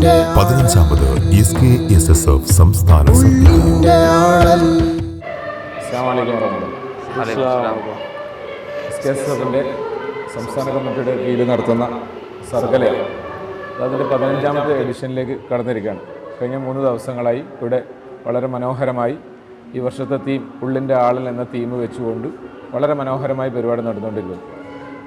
പതിനഞ്ചാമത് S K S S F സംസ്ഥാന സംസ്ഥാന കമ്മിറ്റിയുടെ കീഴിൽ നടത്തുന്ന സർഗലയാണ്. അതിന്റെ പതിനഞ്ചാമത്തെ എഡിഷനിലേക്ക് കടന്നിരിക്കുകയാണ്. കഴിഞ്ഞ മൂന്ന് ദിവസങ്ങളായി ഇവിടെ വളരെ മനോഹരമായി ഈ വർഷത്തെ തീം ഉള്ളിന്റെ ആളൽ എന്ന തീം വെച്ചുകൊണ്ട് വളരെ മനോഹരമായി പരിപാടി നടന്നുകൊണ്ടിരിക്കുന്നു.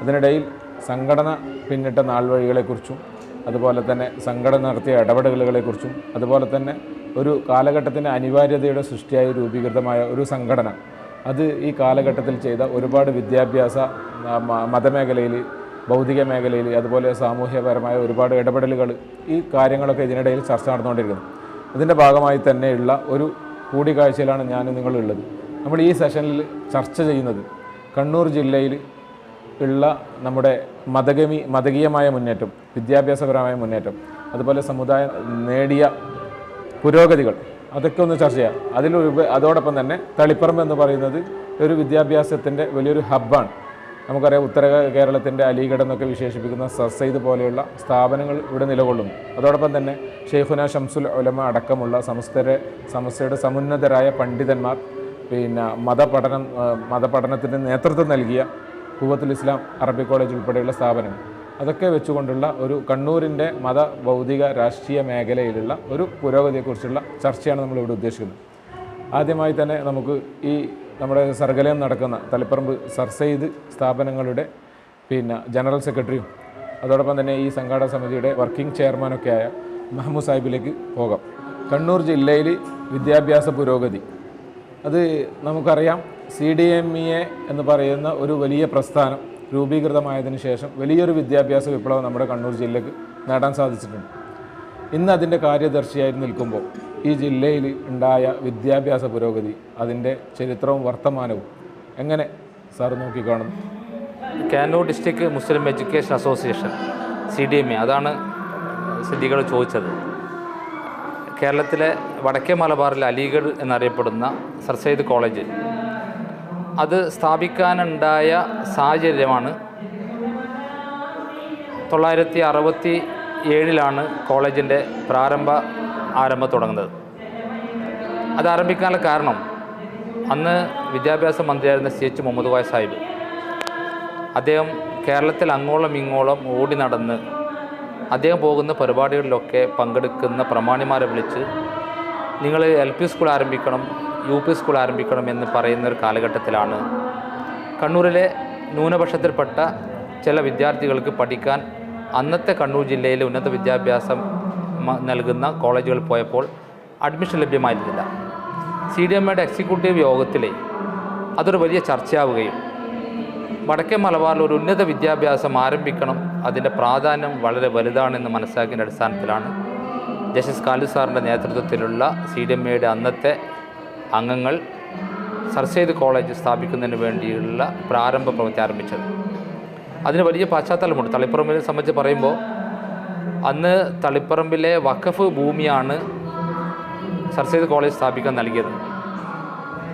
അതിനിടയിൽ സംഘടന പിന്നിട്ട നാൾവഴികളെക്കുറിച്ചും അതുപോലെ തന്നെ സംഘടന നടത്തിയ ഇടപെടലുകളെക്കുറിച്ചും അതുപോലെ തന്നെ ഒരു കാലഘട്ടത്തിന്റെ അനിവാര്യതയുടെ സൃഷ്ടിയായി രൂപീകൃതമായ ഒരു സംഘടന. അത് ഈ കാലഘട്ടത്തിൽ ചെയ്ത ഒരുപാട് വിദ്യാഭ്യാസ മതമേഖലയിൽ ഭൗതിക മേഖലയിൽ അതുപോലെ സാമൂഹ്യപരമായ ഒരുപാട് ഇടപെടലുകൾ ഈ കാര്യങ്ങളൊക്കെ ഇതിനിടയിൽ ചർച്ച നടന്നുകൊണ്ടിരിക്കുന്നു. ഇതിന്റെ ഭാഗമായി തന്നെയുള്ള ഒരു കൂടിക്കാഴ്ചയിലാണ് ഞാൻ നിങ്ങളുള്ളത് നമ്മൾ ഈ സെഷനിൽ ചർച്ച ചെയ്യുന്നത് കണ്ണൂർ ജില്ലയിൽ ഉള്ള നമ്മുടെ മതഗമി മതകീയമായ മുന്നേറ്റം വിദ്യാഭ്യാസപരമായ മുന്നേറ്റം അതുപോലെ സമുദായം നേടിയ പുരോഗതികൾ അതൊക്കെ ഒന്ന് ചർച്ച ചെയ്യാം. അതിൽ അതോടൊപ്പം തന്നെ തളിപ്പറമ്പ് എന്ന് പറയുന്നത് ഒരു വിദ്യാഭ്യാസത്തിന്റെ വലിയൊരു ഹബ്ബാണ്. നമുക്കറിയാം ഉത്തര കേരളത്തിന്റെ അലിഗഡ് എന്നൊക്കെ വിശേഷിപ്പിക്കുന്ന സസൈദ് പോലെയുള്ള സ്ഥാപനങ്ങൾ ഇവിടെ നിലകൊള്ളുന്നു. അതോടൊപ്പം തന്നെ ഷെയ്ഖുന ഷംസുൽ ഉലമ അടക്കമുള്ള സമസ്തരെ സമസ്തയുടെ സമുന്നതരായ പണ്ഡിതന്മാർ പിന്നെ മതപഠനം മതപഠനത്തിന് നേതൃത്വം നൽകിയ കൂവത്തുൽ ഇസ്ലാം അറബി കോളേജ് ഉൾപ്പെടെയുള്ള സ്ഥാപനങ്ങൾ. അതൊക്കെ വെച്ചുകൊണ്ടുള്ള ഒരു കണ്ണൂരിന്റെ മത ഭൗതിക രാഷ്ട്രീയ മേഖലയിലുള്ള ഒരു പുരോഗതിയെക്കുറിച്ചുള്ള ചർച്ചയാണ് നമ്മളിവിടെ ഉദ്ദേശിക്കുന്നത്. ആദ്യമായി തന്നെ നമുക്ക് ഈ നമ്മുടെ സർഗലയം നടക്കുന്ന തലപ്പറമ്പ് സർസെയ്ദ് സ്ഥാപനങ്ങളുടെ പിന്നെ ജനറൽ സെക്രട്ടറിയും അതോടൊപ്പം തന്നെ ഈ സംഘാടക സമിതിയുടെ വർക്കിംഗ് ചെയർമാനൊക്കെയായ മഹമ്മൂദ് സാഹിബിലേക്ക് പോകാം. കണ്ണൂർ ജില്ലയിൽ വിദ്യാഭ്യാസ പുരോഗതി അത് നമുക്കറിയാം. C D M E A എന്ന് പറയുന്ന ഒരു വലിയ പ്രസ്ഥാനം രൂപീകൃതമായതിനു ശേഷം വലിയൊരു വിദ്യാഭ്യാസ വിപ്ലവം നമ്മുടെ കണ്ണൂർ ജില്ലക്ക് നേടാൻ സാധിച്ചിട്ടുണ്ട്. ഇന്ന് അതിന്റെ കാര്യദർശിയായി നിൽക്കുമ്പോൾ ഈ ജില്ലയിൽ ഉണ്ടായ വിദ്യാഭ്യാസ പുരോഗതി അതിന്റെ ചരിത്രവും വർത്തമാനവും എങ്ങനെ sir നോക്കിക്കാണുന്നു? Kannur district Muslim education association C D M A അതാണ് സിദ്ധികൾ ചോദിച്ചത്. കേരളത്തിലെ വടക്കേ മലബാറിലെ അലിഗഡ് എന്നറിയപ്പെടുന്ന സർ സെയ്ദ് കോളേജ്. അത് സ്ഥാപിക്കാനുണ്ടായ സാഹചര്യമാണ് തൊള്ളായിരത്തി അറുപത്തി ഏഴിലാണ് കോളേജിന്റെ പ്രാരംഭ ആരംഭം തുടങ്ങുന്നത്. അത് ആരംഭിക്കാനുള്ള കാരണം അന്ന് വിദ്യാഭ്യാസ മന്ത്രിയായിരുന്ന സി എച്ച് മുഹമ്മദ് വായ സാഹിബ്. അദ്ദേഹം കേരളത്തിൽ അങ്ങോളം ഇങ്ങോളം ഓടി നടന്ന് അദ്ദേഹം പോകുന്ന പരിപാടികളിലൊക്കെ പങ്കെടുക്കുന്ന പ്രമാണിമാരെ വിളിച്ച് നിങ്ങൾ എൽ പി സ്കൂൾ ആരംഭിക്കണം യു പി സ്കൂൾ ആരംഭിക്കണം എന്ന് പറയുന്ന ഒരു കാലഘട്ടത്തിലാണ്. കണ്ണൂരിലെ ന്യൂനപക്ഷത്തിൽപ്പെട്ട ചില വിദ്യാർത്ഥികൾക്ക് പഠിക്കാൻ അന്നത്തെ കണ്ണൂർ ജില്ലയിലെ ഉന്നത വിദ്യാഭ്യാസം നൽകുന്ന കോളേജുകളിൽ പോയപ്പോൾ അഡ്മിഷൻ ലഭ്യമായിരുന്നില്ല. സി ഡി എം എയുടെ എക്സിക്യൂട്ടീവ് യോഗത്തിലെ അതൊരു വലിയ ചർച്ചയാവുകയും വടക്കേ മലബാറിൽ ഒരു ഉന്നത വിദ്യാഭ്യാസം ആരംഭിക്കണം. അതിന്റെ പ്രാധാന്യം വളരെ വലുതാണെന്ന് മനസ്സിലാക്കിയ അടിസ്ഥാനത്തിലാണ്. ജസ്റ്റിസ് കാലു സാറിന്റെ നേതൃത്വത്തിലുള്ള സി ഡി എം എയുടെ അന്നത്തെ അംഗങ്ങൾ സർസെയ്ദ് കോളേജ് സ്ഥാപിക്കുന്നതിന് വേണ്ടിയുള്ള പ്രാരംഭ പ്രവൃത്തി ആരംഭിച്ചത്. അതിന് വലിയ പശ്ചാത്തലമുണ്ട്. തളിപ്പറമ്പിനെ സംബന്ധിച്ച് പറയുമ്പോൾ അന്ന് തളിപ്പറമ്പിലെ വഖഫ് ഭൂമിയാണ് സർസെയ്ദ് കോളേജ് സ്ഥാപിക്കാൻ നൽകിയത്.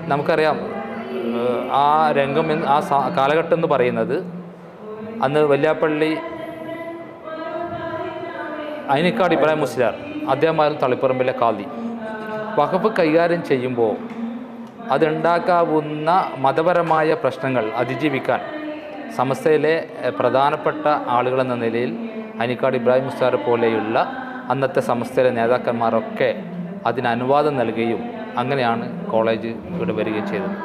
നമുക്കറിയാം ആ രംഗം ആ കാലഘട്ടം എന്ന് പറയുന്നത് അന്ന് വല്യാപ്പള്ളി അയിനിക്കാട് ഇബ്രാഹിം മുസ്ലിയാർ അദ്ദേഹമായിരുന്നു തളിപ്പറമ്പിലെ കാതി വഖഫ് കൈകാര്യം ചെയ്യുമ്പോൾ അതുണ്ടാക്കാവുന്ന മതപരമായ പ്രശ്നങ്ങൾ അതിജീവിക്കാൻ സമസ്തയിലെ പ്രധാനപ്പെട്ട ആളുകളെന്ന നിലയിൽ അനിക്കാട് ഇബ്രാഹിം മുസ്താർ പോലെയുള്ള അന്നത്തെ സമസ്തയിലെ നേതാക്കന്മാരൊക്കെ അതിന് അനുവാദം നൽകുകയും അങ്ങനെയാണ് കോളേജ് ഇവിടെ വരികയും ചെയ്തത്.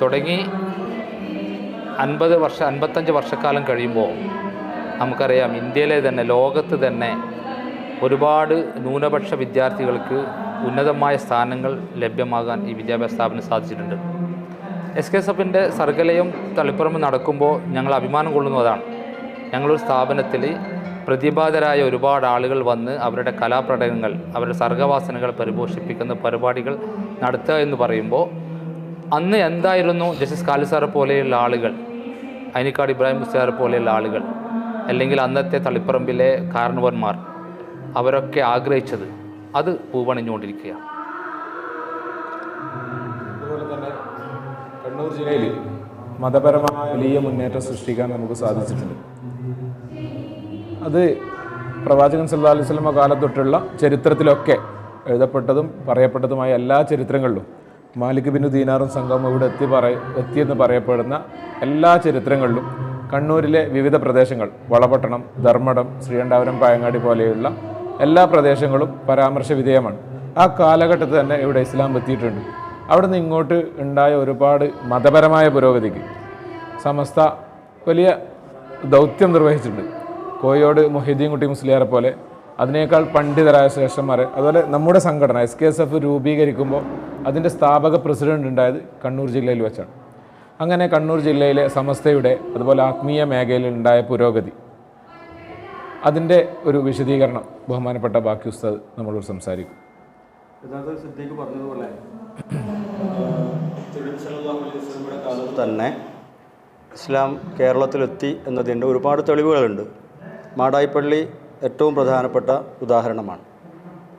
തുടങ്ങി അൻപത് വർഷ അൻപത്തഞ്ച് വർഷക്കാലം കഴിയുമ്പോൾ നമുക്കറിയാം ഇന്ത്യയിലെ തന്നെ ലോകത്ത് തന്നെ ഒരുപാട് ന്യൂനപക്ഷ വിദ്യാർത്ഥികൾക്ക് ഉന്നതമായ സ്ഥാനങ്ങൾ ലഭ്യമാകാൻ ഈ വിദ്യാഭ്യാസ സ്ഥാപനം സാധിച്ചിട്ടുണ്ട്. എസ് കെ എസ് എഫിന്റെ സർഗലയം തളിപ്പുറമ്പ് നടക്കുമ്പോൾ ഞങ്ങൾ അഭിമാനം കൊള്ളുന്നതാണ്. ഞങ്ങളൊരു സ്ഥാപനത്തിൽ പ്രതിഭാതരായ ഒരുപാട് ആളുകൾ വന്ന് അവരുടെ കലാപ്രകടനങ്ങൾ അവരുടെ സർഗവാസനകൾ പരിപോഷിപ്പിക്കുന്ന പരിപാടികൾ നടത്തുക എന്ന് പറയുമ്പോൾ അന്ന് എന്തായിരുന്നു ജസ്റ്റിസ് കാലിസാറെ പോലെയുള്ള ആളുകൾ? അനിക്കാട് ഇബ്രാഹിം മുസ്ലിയാറെ പോലെയുള്ള ആളുകൾ? അല്ലെങ്കിൽ അന്നത്തെ തളിപ്പറമ്പിലെ കാരണവന്മാർ? അവരൊക്കെ ആഗ്രഹിച്ചത് അത് പൂവണിഞ്ഞുകൊണ്ടിരിക്കുകയാണ്. അതുപോലെ തന്നെ കണ്ണൂർ ജില്ലയിൽ മതപരമായ വലിയ മുന്നേറ്റം സൃഷ്ടിക്കാൻ നമുക്ക് സാധിച്ചിട്ടുണ്ട്. അത് പ്രവാചകൻ സല്ലാ അലൈഹി സ്വലമ കാലം ചരിത്രത്തിലൊക്കെ എഴുതപ്പെട്ടതും പറയപ്പെട്ടതുമായ എല്ലാ ചരിത്രങ്ങളിലും മാലിക് ബിന് ദീനാറും സംഘവും ഇവിടെ എത്തി പറ എത്തിയെന്ന് പറയപ്പെടുന്ന എല്ലാ ചരിത്രങ്ങളിലും കണ്ണൂരിലെ വിവിധ പ്രദേശങ്ങൾ വളപട്ടണം ധർമ്മടം ശ്രീകണ്ഠാപുരം പായങ്ങാടി പോലെയുള്ള എല്ലാ പ്രദേശങ്ങളും പരാമർശ വിധേയമാണ്. ആ കാലഘട്ടത്തിൽ തന്നെ ഇവിടെ ഇസ്ലാം എത്തിയിട്ടുണ്ട്. അവിടെ നിന്ന് ഇങ്ങോട്ട് ഉണ്ടായ ഒരുപാട് മതപരമായ പുരോഗതിക്ക് സമസ്ത വലിയ ദൗത്യം നിർവഹിച്ചിട്ടുണ്ട്. കോയോട് മൊഹീദ്ദീൻ കുട്ടി മുസ്ലിയാരെ പോലെ അതിനേക്കാൾ പണ്ഡിതരായ ശ്രേഷ്ഠന്മാർ അതുപോലെ നമ്മുടെ സംഘടന എസ് കെ എസ് എഫ് രൂപീകരിക്കുമ്പോൾ അതിന്റെ സ്ഥാപക പ്രസിഡന്റ് ഉണ്ടായത് കണ്ണൂർ ജില്ലയിൽ വെച്ചാണ്. അങ്ങനെ കണ്ണൂർ ജില്ലയിലെ സമസ്തയുടെ അതുപോലെ ആത്മീയ മേഖലയിൽ ഉണ്ടായ പുരോഗതി അതിന്റെ ഒരു വിശദീകരണം ബഹുമാനപ്പെട്ട ബാക്കി ഉസ്താദ് നമ്മളോട് സംസാരിക്കും. സിദ്ദീഖ് പറഞ്ഞതുപോലെ തന്നെ ഇസ്ലാം കേരളത്തിലെത്തി എന്നതിന്റെ ഒരുപാട് തെളിവുകളുണ്ട്. മാടായിപ്പള്ളി ഏറ്റവും പ്രധാനപ്പെട്ട ഉദാഹരണമാണ്.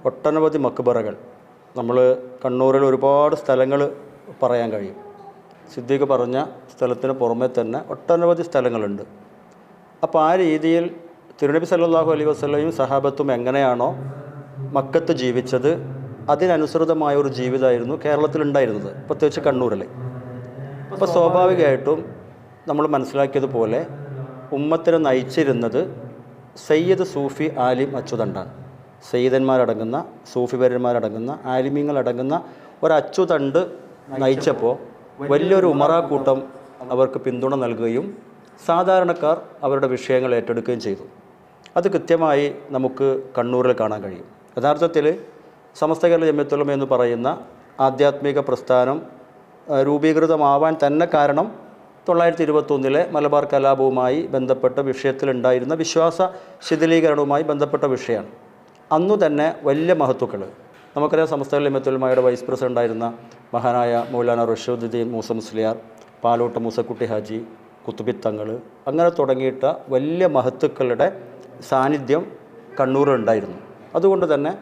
ഒട്ടനവധി മക്ബറകൾ. നമ്മൾ കണ്ണൂരിൽ ഒരുപാട് സ്ഥലങ്ങൾ പറയാൻ കഴിയും. സിദ്ദീഖ് പറഞ്ഞ സ്ഥലത്തിന് പുറമെ തന്നെ ഒട്ടനവധി സ്ഥലങ്ങളുണ്ട്. അപ്പോൾ ആ രീതിയിൽ തിരുനബി സല്ലാഹു അലൈഹി വസ്ലയും സഹാബത്തും എങ്ങനെയാണോ മക്കത്ത് ജീവിച്ചത് അതിനനുസൃതമായ ഒരു ജീവിതമായിരുന്നു കേരളത്തിലുണ്ടായിരുന്നത് പ്രത്യേകിച്ച് കണ്ണൂരിൽ. അപ്പോൾ സ്വാഭാവികമായിട്ടും നമ്മൾ മനസ്സിലാക്കിയതുപോലെ ഉമ്മത്തിനെ നയിച്ചിരുന്നത് സയ്യിദ് സൂഫി ആലിം അച്ചുതണ്ടാണ്. സയ്യിദന്മാരടങ്ങുന്ന സൂഫിപരന്മാരടങ്ങുന്ന ആലിമീങ്ങളടങ്ങുന്ന ഒരു അച്ചുതണ്ട് നയിച്ചപ്പോൾ വലിയൊരു ഉമറാ കൂട്ടം അവർക്ക് പിന്തുണ നൽകുകയും സാധാരണക്കാർ അവരുടെ വിഷയങ്ങൾ ഏറ്റെടുക്കുകയും ചെയ്തു. അത് കൃത്യമായി നമുക്ക് കണ്ണൂരിൽ കാണാൻ കഴിയും. യഥാർത്ഥത്തിൽ സമസ്ത കേരള ജമ്യത്തുലമ എന്ന് പറയുന്ന ആധ്യാത്മിക പ്രസ്ഥാനം രൂപീകൃതമാവാൻ തന്നെ കാരണം തൊള്ളായിരത്തി ഇരുപത്തൊന്നിലെ മലബാർ കലാപവുമായി ബന്ധപ്പെട്ട വിഷയത്തിലുണ്ടായിരുന്ന വിശ്വാസ ശിഥിലീകരണവുമായി ബന്ധപ്പെട്ട വിഷയമാണ്. അന്നു തന്നെ വലിയ മഹത്തുക്കൾ നമുക്കറിയാം സംസ്ഥാന ലമത്തുൽമയുടെ വൈസ് പ്രസിഡന്റ് ആയിരുന്ന മഹാനായ മൗലാന റഷീദുദ്ദീൻ മൂസ മുസ്ലിയാർ പാലോട്ട് മൂസക്കുട്ടി ഹാജി കുത്തുബിത്തങ്ങൾ അങ്ങനെ തുടങ്ങിയിട്ട വലിയ മഹത്തുക്കളുടെ സാന്നിധ്യം കണ്ണൂരിലുണ്ടായിരുന്നു. അതുകൊണ്ട് തന്നെ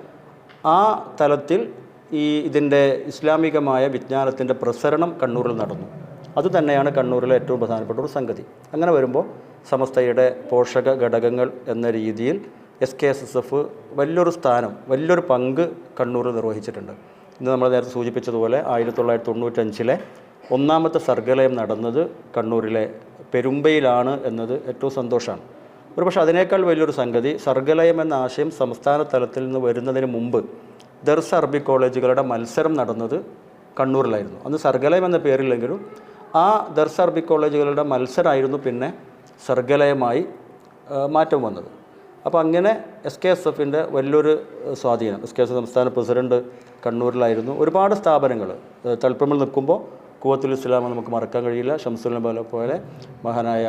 ആ തലത്തിൽ ഈ ഇതിന്റെ ഇസ്ലാമികമായ വിജ്ഞാനത്തിന്റെ പ്രസരണം കണ്ണൂരിൽ നടന്നു. അതുതന്നെയാണ് കണ്ണൂരിലെ ഏറ്റവും പ്രധാനപ്പെട്ട ഒരു സംഗതി. അങ്ങനെ വരുമ്പോൾ സമസ്തയുടെ പോഷക ഘടകങ്ങൾ എന്ന രീതിയിൽ S K S S F വലിയൊരു സ്ഥാനം വലിയൊരു പങ്ക് കണ്ണൂരിൽ നിർവഹിച്ചിട്ടുണ്ട്. ഇന്ന് നമ്മൾ നേരത്തെ സൂചിപ്പിച്ചതുപോലെ ആയിരത്തി തൊള്ളായിരത്തി തൊണ്ണൂറ്റഞ്ചിലെ ഒന്നാമത്തെ സർഗലയം നടന്നത് കണ്ണൂരിലെ പെരുമ്പയിലാണ് എന്നത് ഏറ്റവും സന്തോഷമാണ്. ഒരുപക്ഷെ അതിനേക്കാൾ വലിയൊരു സംഗതി സർഗലയം എന്ന ആശയം സംസ്ഥാന തലത്തിൽ നിന്ന് വരുന്നതിന് മുമ്പ് ദർസ് അറബി കോളേജുകളുടെ മത്സരം നടന്നത് കണ്ണൂരിലായിരുന്നു. അന്ന് സർഗലയം എന്ന പേരില്ലെങ്കിലും ആ ദർസ് അറബി കോളേജുകളുടെ മത്സരമായിരുന്നു പിന്നെ സർഗലയമായി മാറ്റം വന്നത്. അപ്പോൾ അങ്ങനെ എസ് കെ എസ് എഫിന്റെ വലിയൊരു സ്വാധീനം എസ് കെ എസ് സംസ്ഥാന പ്രസിഡന്റ് കണ്ണൂരിലായിരുന്നു. ഒരുപാട് സ്ഥാപനങ്ങൾ തളിപ്പറമ്പിൽ നിൽക്കുമ്പോൾ കൂവത്തുൽ ഇസ്ലാം നമുക്ക് മറക്കാൻ കഴിയില്ല ഷംസുൽ നബാലെ പോലെ മഹാനായ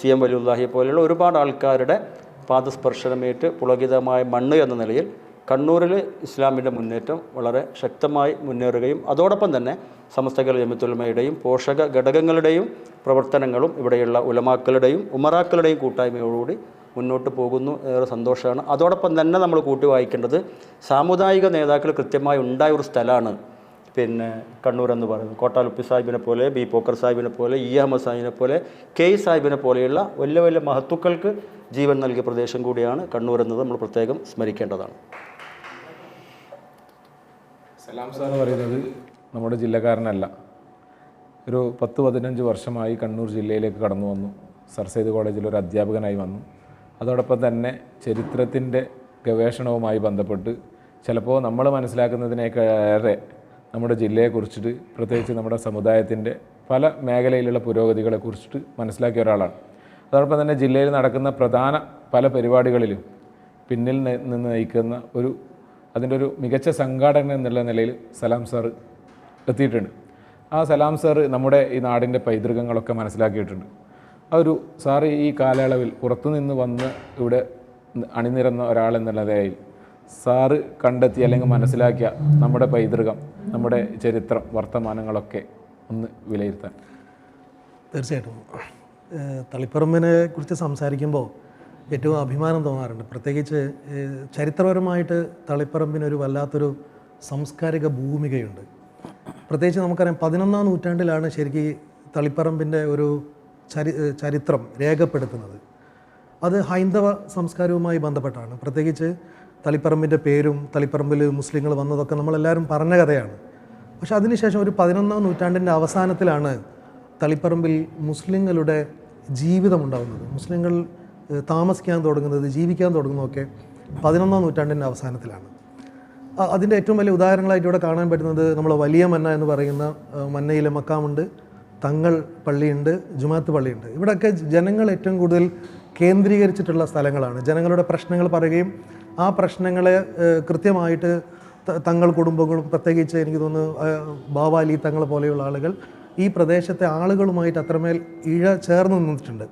സി എം വലിയുല്ലാഹിയെ പോലെയുള്ള ഒരുപാട് ആൾക്കാരുടെ പാദസ്പർശനമേറ്റ് പുളകിതമായ മണ്ണ് എന്ന നിലയിൽ കണ്ണൂരിൽ ഇസ്ലാമിന്റെ മുന്നേറ്റം വളരെ ശക്തമായി മുന്നേറുകയും അതോടൊപ്പം തന്നെ സമസ്തകൽ ജമിത്തുലമയുടെയും പോഷക ഘടകങ്ങളുടെയും പ്രവർത്തനങ്ങളും ഇവിടെയുള്ള ഉലമാക്കളുടെയും ഉമറാക്കളുടെയും കൂട്ടായ്മയോടുകൂടി മുന്നോട്ട് പോകുന്നു ഏറെ സന്തോഷമാണ്. അതോടൊപ്പം തന്നെ നമ്മൾ കൂട്ടി വായിക്കേണ്ടത് സാമുദായിക നേതാക്കൾ കൃത്യമായി ഉണ്ടായ ഒരു സ്ഥലമാണ്. പിന്നെ കണ്ണൂർ എന്ന് പറയുന്നത്. കോട്ടാലുപ്പി സാഹിബിനെ പോലെ ബി പോക്കർ സാഹിബിനെ പോലെ ഇ അഹമ്മദ് സാഹിബിനെ പോലെ കെ സാഹിബിനെ പോലെയുള്ള വലിയ വലിയ മഹത്തുക്കൾക്ക് ജീവൻ നൽകിയ പ്രദേശം കൂടിയാണ് കണ്ണൂർ എന്നത്. നമ്മൾ പ്രത്യേകം സ്മരിക്കേണ്ടതാണ്. സലാം സാർ പറയുന്നത് നമ്മുടെ ജില്ലക്കാരനല്ല. ഒരു പത്ത് പതിനഞ്ച് വർഷമായി കണ്ണൂർ ജില്ലയിലേക്ക് കടന്നു വന്നു. സർ സെയ്ദ് കോളേജിൽ ഒരു അധ്യാപകനായി വന്നു. അതോടൊപ്പം തന്നെ ചരിത്രത്തിന്റെ ഗവേഷണവുമായി ബന്ധപ്പെട്ട് ചിലപ്പോൾ നമ്മൾ മനസ്സിലാക്കുന്നതിനേക്കാളേറെ നമ്മുടെ ജില്ലയെക്കുറിച്ചിട്ട് പ്രത്യേകിച്ച് നമ്മുടെ സമുദായത്തിന്റെ പല മേഖലയിലുള്ള പുരോഗതികളെ കുറിച്ചിട്ട് മനസ്സിലാക്കിയ ഒരാളാണ്. അതോടൊപ്പം തന്നെ ജില്ലയിൽ നടക്കുന്ന പ്രധാന പല പരിപാടികളിലും പിന്നിൽ നിന്ന് നയിക്കുന്ന ഒരു അതിന്റെ ഒരു മികച്ച സംഘാടകൻ എന്നുള്ള നിലയിൽ സലാം സാർ എത്തിയിട്ടുണ്ട്. ആ സലാം സാർ നമ്മുടെ ഈ നാടിന്റെ പൈതൃകങ്ങളൊക്കെ മനസ്സിലാക്കിയിട്ടുണ്ട്. ആ ഒരു സാറ് ഈ കാലയളവിൽ പുറത്തുനിന്ന് വന്ന് ഇവിടെ അണിനിരന്ന ഒരാൾ നിലയിൽ സാറ് കണ്ടെത്തി അല്ലെങ്കിൽ മനസ്സിലാക്കിയ നമ്മുടെ പൈതൃകം നമ്മുടെ ചരിത്രം വർത്തമാനങ്ങളൊക്കെ ഒന്ന് വിലയിരുത്താൻ. തീർച്ചയായിട്ടും. തളിപ്പറമ്പിനെ കുറിച്ച് സംസാരിക്കുമ്പോൾ ഏറ്റവും അഭിമാനം തോന്നാറുണ്ട്. പ്രത്യേകിച്ച് ചരിത്രപരമായിട്ട് തളിപ്പറമ്പിനൊരു വല്ലാത്തൊരു സാംസ്കാരിക ഭൂമികയുണ്ട്. പ്രത്യേകിച്ച് നമുക്കറിയാം പതിനൊന്നാം നൂറ്റാണ്ടിലാണ് ശരിക്കും തളിപ്പറമ്പിന്റെ ഒരു ചരി ചരിത്രം രേഖപ്പെടുത്തുന്നത്. അത് ഹൈന്ദവ സംസ്കാരവുമായി ബന്ധപ്പെട്ടാണ്. പ്രത്യേകിച്ച് തളിപ്പറമ്പിന്റെ പേരും തളിപ്പറമ്പിൽ മുസ്ലിങ്ങൾ വന്നതൊക്കെ നമ്മളെല്ലാവരും പറഞ്ഞ കഥയാണ്. പക്ഷെ അതിനുശേഷം ഒരു പതിനൊന്നാം നൂറ്റാണ്ടിന്റെ അവസാനത്തിലാണ് തളിപ്പറമ്പിൽ മുസ്ലിങ്ങളുടെ ജീവിതം ഉണ്ടാകുന്നത്. മുസ്ലിങ്ങൾ താമസിക്കാൻ തുടങ്ങുന്നത് ജീവിക്കാൻ തുടങ്ങുന്നതൊക്കെ പതിനൊന്നാം നൂറ്റാണ്ടിന്റെ അവസാനത്തിലാണ്. അതിന്റെ ഏറ്റവും വലിയ ഉദാഹരണങ്ങളായിട്ട് ഇവിടെ കാണാൻ പറ്റുന്നത് നമ്മൾ വലിയ മന്ന എന്ന് പറയുന്ന മന്നയിലെ മക്കാമുണ്ട് തങ്ങൾ പള്ളിയുണ്ട് ജുമാത്ത് പള്ളിയുണ്ട്. ഇവിടെയൊക്കെ ജനങ്ങൾ ഏറ്റവും കൂടുതൽ കേന്ദ്രീകരിച്ചിട്ടുള്ള സ്ഥലങ്ങളാണ്. ജനങ്ങളുടെ പ്രശ്നങ്ങൾ പറയുകയും ആ പ്രശ്നങ്ങളെ കൃത്യമായിട്ട് തങ്ങൾ കുടുംബങ്ങളും പ്രത്യേകിച്ച് എനിക്ക് തോന്നുന്നു ബാവാലി തങ്ങൾ പോലെയുള്ള ആളുകൾ ഈ പ്രദേശത്തെ ആളുകളുമായിട്ട് അത്രമേൽ ഇഴ ചേർന്ന് നിന്നിട്ടുണ്ട്.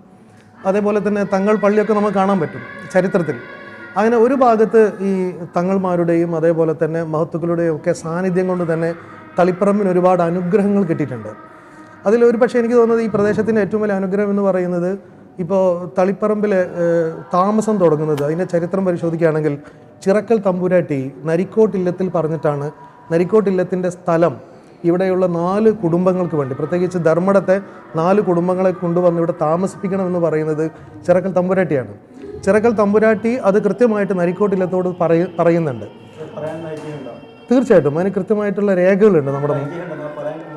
അതേപോലെ തന്നെ തങ്ങൾ പള്ളിയൊക്കെ നമുക്ക് കാണാൻ പറ്റും ചരിത്രത്തിൽ. അങ്ങനെ ഒരു ഭാഗത്ത് ഈ തങ്ങൾമാരുടെയും അതേപോലെ തന്നെ മഹത്തുക്കളുടെയും ഒക്കെ സാന്നിധ്യം കൊണ്ട് തന്നെ തളിപ്പറമ്പിന് ഒരുപാട് അനുഗ്രഹങ്ങൾ കിട്ടിയിട്ടുണ്ട്. അതിൽ ഒരു പക്ഷേ എനിക്ക് തോന്നുന്നത് ഈ പ്രദേശത്തിന്റെ ഏറ്റവും വലിയ അനുഗ്രഹം എന്ന് പറയുന്നത് ഇപ്പോൾ തളിപ്പറമ്പിൽ താമസം തുടങ്ങുന്നത് അതിന്റെ ചരിത്രം പരിശോധിക്കുകയാണെങ്കിൽ ചിറക്കൽ തമ്പുരാട്ടി നരിക്കോട്ട് ഇല്ലത്തിൽ പറഞ്ഞിട്ടാണ്. നരിക്കോട്ട് ഇല്ലത്തിന്റെ സ്ഥലം ഇവിടെയുള്ള നാല് കുടുംബങ്ങൾക്ക് വേണ്ടി പ്രത്യേകിച്ച് ധർമ്മടത്തെ നാല് കുടുംബങ്ങളെ കൊണ്ടുവന്ന് ഇവിടെ താമസിപ്പിക്കണമെന്ന് പറയുന്നത് ചിറക്കൽ തമ്പുരാട്ടിയാണ്. ചിറക്കൽ തമ്പുരാട്ടി അത് കൃത്യമായിട്ട് നരിക്കോട്ടില്ലത്തോട് പറയ പറയുന്നുണ്ട്. തീർച്ചയായിട്ടും. അതിന് കൃത്യമായിട്ടുള്ള രേഖകളുണ്ട് നമ്മുടെ.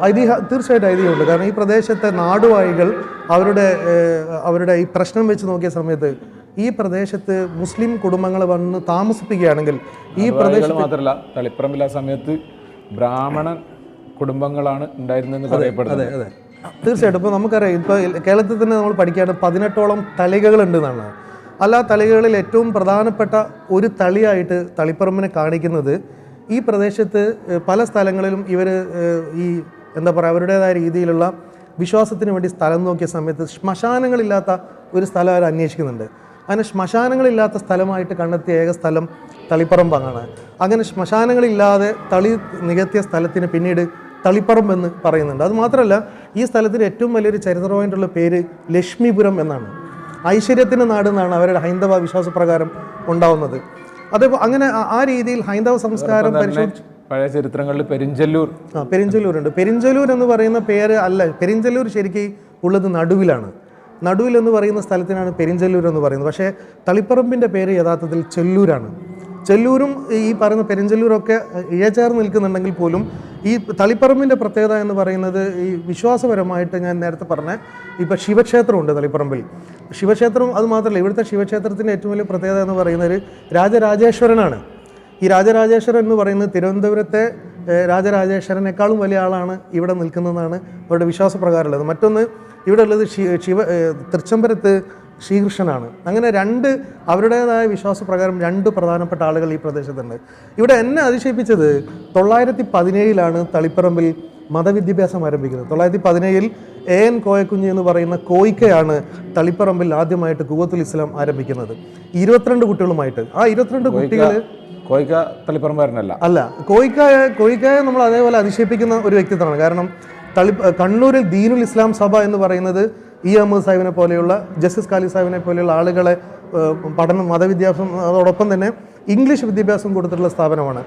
ഐതിഹ്യ തീർച്ചയായിട്ടും ഐതിഹ്യമുണ്ട്. കാരണം ഈ പ്രദേശത്തെ നാടുവായികൾ അവരുടെ അവരുടെ ഈ പ്രശ്നം വെച്ച് നോക്കിയ സമയത്ത് ഈ പ്രദേശത്ത് മുസ്ലിം കുടുംബങ്ങൾ വന്ന് താമസിപ്പിക്കുകയാണെങ്കിൽ ഈ പ്രദേശം പ്രദേശത്ത് മാത്രമല്ല തളിപ്പറമ്പില്ല സമയത്ത് ബ്രാഹ്മണൻ കുടുംബങ്ങളാണ് ഉണ്ടായിരുന്നതെന്ന് പറയപ്പെടുന്നത് അതെ അതെ. തീർച്ചയായിട്ടും. ഇപ്പോൾ നമുക്കറിയാം ഇപ്പോൾ കേരളത്തിൽ തന്നെ നമ്മൾ പഠിക്കുകയാണ് പതിനെട്ടോളം തളികകളുണ്ട് എന്നാണ്. അല്ല തളികകളിൽ ഏറ്റവും പ്രധാനപ്പെട്ട ഒരു തളിയായിട്ട് തളിപ്പറമ്പിനെ കാണിക്കുന്നത് ഈ പ്രദേശത്ത് പല സ്ഥലങ്ങളിലും ഇവർ ഈ എന്താ പറയുക അവരുടേതായ രീതിയിലുള്ള വിശ്വാസത്തിന് വേണ്ടി സ്ഥലം നോക്കിയ സമയത്ത് ശ്മശാനങ്ങളില്ലാത്ത ഒരു സ്ഥലം അവർ അന്വേഷിക്കുന്നുണ്ട്. അങ്ങനെ ശ്മശാനങ്ങളില്ലാത്ത സ്ഥലമായിട്ട് കണ്ടെത്തിയ ഏക സ്ഥലം തളിപ്പറമ്പാണ്. അങ്ങനെ ശ്മശാനങ്ങളില്ലാതെ തളി നികത്തിയ സ്ഥലത്തിന് പിന്നീട് തളിപ്പറമ്പ് എന്ന് പറയുന്നുണ്ട്. അതുമാത്രമല്ല ഈ സ്ഥലത്തിന് ഏറ്റവും വലിയൊരു ചരിത്രമായിട്ടുള്ള പേര് ലക്ഷ്മിപുരം എന്നാണ്. ഐശ്വര്യത്തിന്റെ നാട് എന്നാണ് അവരുടെ ഹൈന്ദവ വിശ്വാസപ്രകാരം ഉണ്ടാവുന്നത്. അതേപോലെ അങ്ങനെ ആ- ആ രീതിയിൽ ഹൈന്ദവ സംസ്കാരം പരിശോധിച്ചു പഴയ ചരിത്രങ്ങളിൽ പെരിഞ്ചല്ലൂർ. ആ പെരിഞ്ചല്ലൂരുണ്ട്. പെരിഞ്ചല്ലൂർ എന്ന് പറയുന്ന പേര് അല്ല പെരിഞ്ചല്ലൂർ ശരിക്കും ഉള്ളത് നടുവിലാണ്. നടുവിൽ എന്ന് പറയുന്ന സ്ഥലത്തിനാണ് പെരിഞ്ചല്ലൂർ എന്ന് പറയുന്നത്. പക്ഷേ തളിപ്പറമ്പിന്റെ പേര് യഥാർത്ഥത്തിൽ ചെല്ലൂരാണ്. ചെല്ലൂരും ഈ പറയുന്ന പെരിഞ്ചല്ലൂരൊക്കെ ഇഴചേർന്ന് നിൽക്കുന്നുണ്ടെങ്കിൽ പോലും ഈ തളിപ്പറമ്പിന്റെ പ്രത്യേകത എന്ന് പറയുന്നത് ഈ വിശ്വാസപരമായിട്ട് ഞാൻ നേരത്തെ പറഞ്ഞ ഇപ്പോൾ ശിവക്ഷേത്രമുണ്ട് തളിപ്പറമ്പിൽ. ശിവക്ഷേത്രം അത് മാത്രമല്ല ഇവിടുത്തെ ശിവക്ഷേത്രത്തിന്റെ ഏറ്റവും വലിയ പ്രത്യേകത എന്ന് പറയുന്നത് രാജരാജേശ്വരനാണ്. ഈ രാജരാജേശ്വരൻ എന്ന് പറയുന്നത് തിരുവനന്തപുരത്തെ രാജരാജേശ്വരനേക്കാളും വലിയ ആളാണ് ഇവിടെ നിൽക്കുന്നതെന്നാണ് അവരുടെ വിശ്വാസപ്രകാരമുള്ളത്. മറ്റൊന്ന് ഇവിടെ ഉള്ളത് ശിവ ശിവ തൃച്ചംബരത്ത് ശ്രീകൃഷ്ണനാണ്. അങ്ങനെ രണ്ട് അവരുടേതായ വിശ്വാസപ്രകാരം രണ്ട് പ്രധാനപ്പെട്ട ആളുകൾ ഈ പ്രദേശത്തുണ്ട്. ഇവിടെ എന്നെ അതിശയിപ്പിച്ചത് തൊള്ളായിരത്തി പതിനേഴിലാണ് തളിപ്പറമ്പിൽ മതവിദ്യാഭ്യാസം ആരംഭിക്കുന്നത്. തൊള്ളായിരത്തി പതിനേഴിൽ എ എൻ കോയക്കുഞ്ഞ് എന്ന് പറയുന്ന കോയിക്കയാണ് തളിപ്പറമ്പിൽ ആദ്യമായിട്ട് കുവത്തുൽ ഇസ്ലാം ആരംഭിക്കുന്നത്. ഇരുപത്തിരണ്ട് കുട്ടികളുമായിട്ട്. ആ ഇരുപത്തിരണ്ട് കുട്ടികൾ കോയിക്ക തളിപ്പറമ്പാരനല്ല അല്ല കോയിക്കായ കോയിക്കായ നമ്മൾ അതേപോലെ അതിശയിപ്പിക്കുന്ന ഒരു വ്യക്തിത്വമാണ്. കാരണം തളി കണ്ണൂരിൽ ദീനുൽ ഇസ്ലാം സഭ എന്ന് പറയുന്നത് ഇ അഹമ്മദ് സാഹിബിനെ പോലെയുള്ള ജസ്റ്റിസ് കാലി സാഹിബിനെ പോലെയുള്ള ആളുകളെ പഠനം മതവിദ്യാഭ്യാസം അതോടൊപ്പം തന്നെ ഇംഗ്ലീഷ് വിദ്യാഭ്യാസം കൊടുത്തിട്ടുള്ള സ്ഥാപനമാണ്.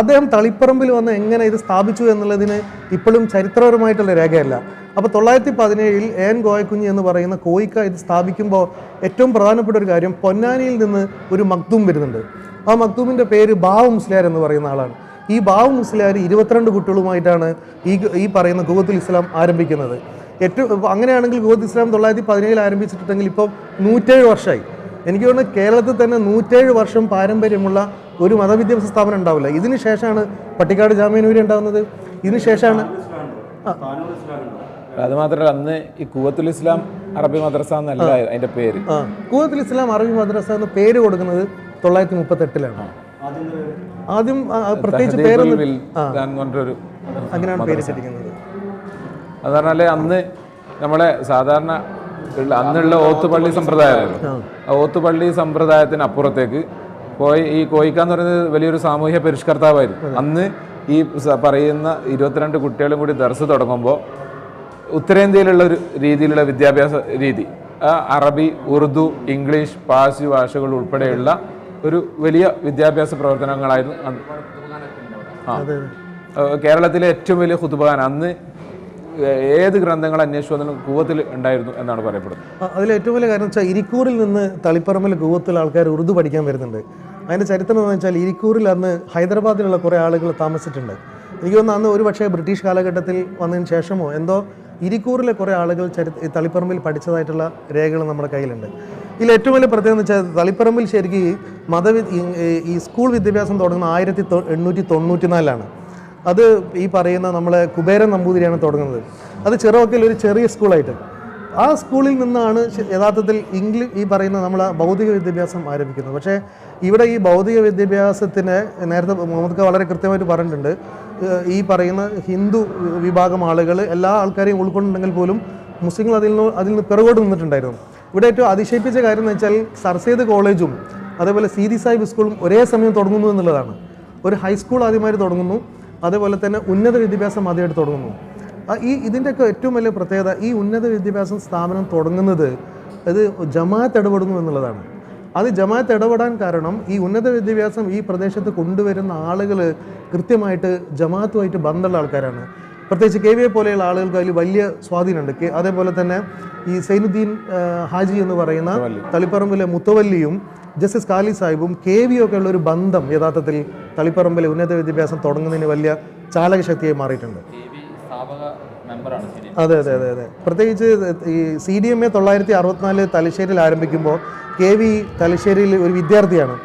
അദ്ദേഹം തളിപ്പറമ്പിൽ വന്ന് എങ്ങനെ ഇത് സ്ഥാപിച്ചു എന്നുള്ളതിന് ഇപ്പോഴും ചരിത്രപരമായിട്ടുള്ള രേഖയല്ല. അപ്പോൾ തൊള്ളായിരത്തി പതിനേഴിൽ എൻ ഗോയക്കുഞ്ഞ് എന്ന് പറയുന്ന കോയിക്ക ഇത് സ്ഥാപിക്കുമ്പോൾ ഏറ്റവും പ്രധാനപ്പെട്ട ഒരു കാര്യം പൊന്നാനിയിൽ നിന്ന് ഒരു മക്തൂം വരുന്നുണ്ട്. ആ മക്തൂമിന്റെ പേര് ബാവ് മുസ്ലിയാർ എന്ന് പറയുന്ന ആളാണ്. ഈ ബാവ് മുസ്ലിയാർ ഇരുപത്തിരണ്ട് കുട്ടികളുമായിട്ടാണ് ഈ ഈ പറയുന്ന ഗുഹത്തുൽ ഇസ്ലാം ആരംഭിക്കുന്നത്. ഏറ്റവും അങ്ങനെയാണെങ്കിൽ ഗുവത്ത് ഇസ്ലാം തൊള്ളായിരത്തി പതിനേഴിൽ ആരംഭിച്ചിട്ടുണ്ടെങ്കിൽ ഇപ്പോൾ നൂറ്റേഴ് വർഷമായി. എനിക്ക് തോന്നുന്നു കേരളത്തിൽ തന്നെ നൂറ്റേഴ് വർഷം പാരമ്പര്യമുള്ള ഒരു മതവിദ്യാഭ്യാസ സ്ഥാപനം ഉണ്ടാവില്ല. ഇതിന് ശേഷമാണ് പട്ടിക്കാട് ജാമ്യനൂരി ഉണ്ടാകുന്നത് ഇതിന് ശേഷമാണ് അത് മാത്രമല്ല അന്ന് ഈ കൂവത്തുൽ ഇസ്ലാം അറബി മദ്രസ എന്നല്ല അതിന്റെ പേര്. കൂവത്തുൽ ഇസ്ലാം അറബി മദ്രസ എന്ന് പേര് കൊടുക്കുന്നത് തൊള്ളായിരത്തി മുപ്പത്തി എട്ടിലാണ് ആദ്യം പ്രത്യേകിച്ച് പറഞ്ഞൊരു അങ്ങനെയാണ് പേര് വെച്ചിരിക്കുന്നത് അത് പറഞ്ഞാൽ അന്ന് നമ്മളെ സാധാരണ അന്നുള്ള ഓത്തുപള്ളി സമ്പ്രദായമായിരുന്നു ആ. ഓത്തുപള്ളി സമ്പ്രദായത്തിന് അപ്പുറത്തേക്ക് പോയി ഈ കോയിക്ക എന്ന് പറയുന്നത് വലിയൊരു സാമൂഹ്യ പരിഷ്കർത്താവായിരുന്നു. അന്ന് ഈ പറയുന്ന ഇരുപത്തിരണ്ട് കുട്ടികളും കൂടി ദർസ് തുടങ്ങുമ്പോൾ ഉത്തരേന്ത്യയിലുള്ള ഒരു രീതിയിലുള്ള വിദ്യാഭ്യാസ രീതി ആ അറബി ഉറുദു ഇംഗ്ലീഷ് പാഴ്സി ഭാഷകൾ ഉൾപ്പെടെയുള്ള ഒരു വലിയ വിദ്യാഭ്യാസ പ്രവർത്തനങ്ങളായിരുന്നു ആ. കേരളത്തിലെ ഏറ്റവും വലിയ ഹുതുബാൻ അന്ന് ഏത് ഗ്രന്ഥങ്ങൾ അന്വേഷിച്ചു കൂവത്തിൽ ഉണ്ടായിരുന്നു എന്നാണ് പറയപ്പെടുന്നത്. അതിൽ ഏറ്റവും വലിയ കാരണം വെച്ചാൽ ഇരിക്കൂറിൽ നിന്ന് തളിപ്പറമ്പിൽ കൂവത്തിൽ ആൾക്കാർ ഉറുദു പഠിക്കാൻ വരുന്നുണ്ട്. അതിന്റെ ചരിത്രം എന്ന് വെച്ചാൽ ഇരിക്കൂറിൽ അന്ന് ഹൈദരാബാദിലുള്ള കുറേ ആളുകൾ താമസിച്ചിട്ടുണ്ട്. എനിക്ക് തോന്നുന്നു അന്ന് ഒരു പക്ഷേ ബ്രിട്ടീഷ് കാലഘട്ടത്തിൽ വന്നതിന് ശേഷമോ എന്തോ ഇരിക്കൂറിലെ കുറേ ആളുകൾ ചരി തളിപ്പറമ്പിൽ പഠിച്ചതായിട്ടുള്ള രേഖകൾ നമ്മുടെ കയ്യിലുണ്ട്. ഇതിൽ ഏറ്റവും വലിയ പ്രത്യേകത എന്ന് വെച്ചാൽ തളിപ്പറമ്പിൽ ശരിക്കും മതവി ഈ- സ്കൂൾ വിദ്യാഭ്യാസം തുടങ്ങുന്ന ആയിരത്തി എണ്ണൂറ്റി തൊണ്ണൂറ്റി നാലിലാണ് അത് ഈ പറയുന്ന നമ്മളെ കുബേരൻ നമ്പൂതിരിയാണ് തുടങ്ങുന്നത്. അത് ചെറുവക്കയിൽ ഒരു ചെറിയ സ്കൂളായിട്ട്. ആ സ്കൂളിൽ നിന്നാണ് യഥാർത്ഥത്തിൽ ഇംഗ്ലീഷ് ഈ പറയുന്ന നമ്മൾ ഭൗതിക വിദ്യാഭ്യാസം ആരംഭിക്കുന്നത്. പക്ഷേ ഇവിടെ ഈ ഭൗതിക വിദ്യാഭ്യാസത്തിന് നേരത്തെ മുഹമ്മദ് വളരെ കൃത്യമായിട്ട് പറഞ്ഞിട്ടുണ്ട്. ഈ പറയുന്ന ഹിന്ദു വിഭാഗം ആളുകൾ എല്ലാ ആൾക്കാരെയും ഉൾക്കൊണ്ടുണ്ടെങ്കിൽ പോലും മുസ്ലിങ്ങൾ അതിൽ നിന്ന് അതിൽ നിന്ന് പിറകോട്ട് നിന്നിട്ടുണ്ടായിരുന്നു. ഇവിടെ ഏറ്റവും അതിശയിപ്പിച്ച കാര്യം എന്ന് വെച്ചാൽ സർസേദ് കോളേജും അതേപോലെ സീതി സാഹിബ് സ്കൂളും ഒരേ സമയം തുടങ്ങുന്നു എന്നുള്ളതാണ്. ഒരു ഹൈസ്കൂൾ ആദ്യമായിട്ട് തുടങ്ങുന്നു. അതേപോലെ തന്നെ ഉന്നത വിദ്യാഭ്യാസം ആദ്യമായിട്ട് തുടങ്ങുന്നു. ഈ ഇതിന്റെയൊക്കെ ഏറ്റവും വലിയ പ്രത്യേകത ഈ ഉന്നത വിദ്യാഭ്യാസം സ്ഥാപനം തുടങ്ങുന്നത് അത് ജമാഅത്ത് ഇടപെടുന്നു എന്നുള്ളതാണ്. അത് ജമാഅത്ത് ഇടപെടാൻ കാരണം ഈ ഉന്നത വിദ്യാഭ്യാസം ഈ പ്രദേശത്ത് കൊണ്ടുവരുന്ന ആളുകൾ കൃത്യമായിട്ട് ജമാഅത്തുമായിട്ട് ബന്ധമുള്ള ആൾക്കാരാണ്. പ്രത്യേകിച്ച് കെ വി എ പോലെയുള്ള ആളുകൾക്ക് അതിൽ വലിയ സ്വാധീനമുണ്ട്. അതേപോലെ തന്നെ ഈ സൈനുദ്ദീൻ ഹാജി എന്ന് പറയുന്ന തളിപ്പറമ്പിലെ മുത്തവല്ലിയും ജസ്റ്റിസ് കാലി സാഹിബും കെ വിയും ഒക്കെ ഉള്ള ഒരു ബന്ധം യഥാർത്ഥത്തിൽ തളിപ്പറമ്പിലെ ഉന്നത വിദ്യാഭ്യാസം തുടങ്ങുന്നതിന് വലിയ ചാലകശക്തിയായി മാറിയിട്ടുണ്ട്. അതെ അതെ അതെ അതെ. പ്രത്യേകിച്ച് ഈ സി ഡി എം എ തൊള്ളായിരത്തി അറുപത്തിനാല് തലശ്ശേരിയിൽ ആരംഭിക്കുമ്പോൾ കെ വി തലശ്ശേരിയിൽ ഒരു വിദ്യാർത്ഥിയാണ്.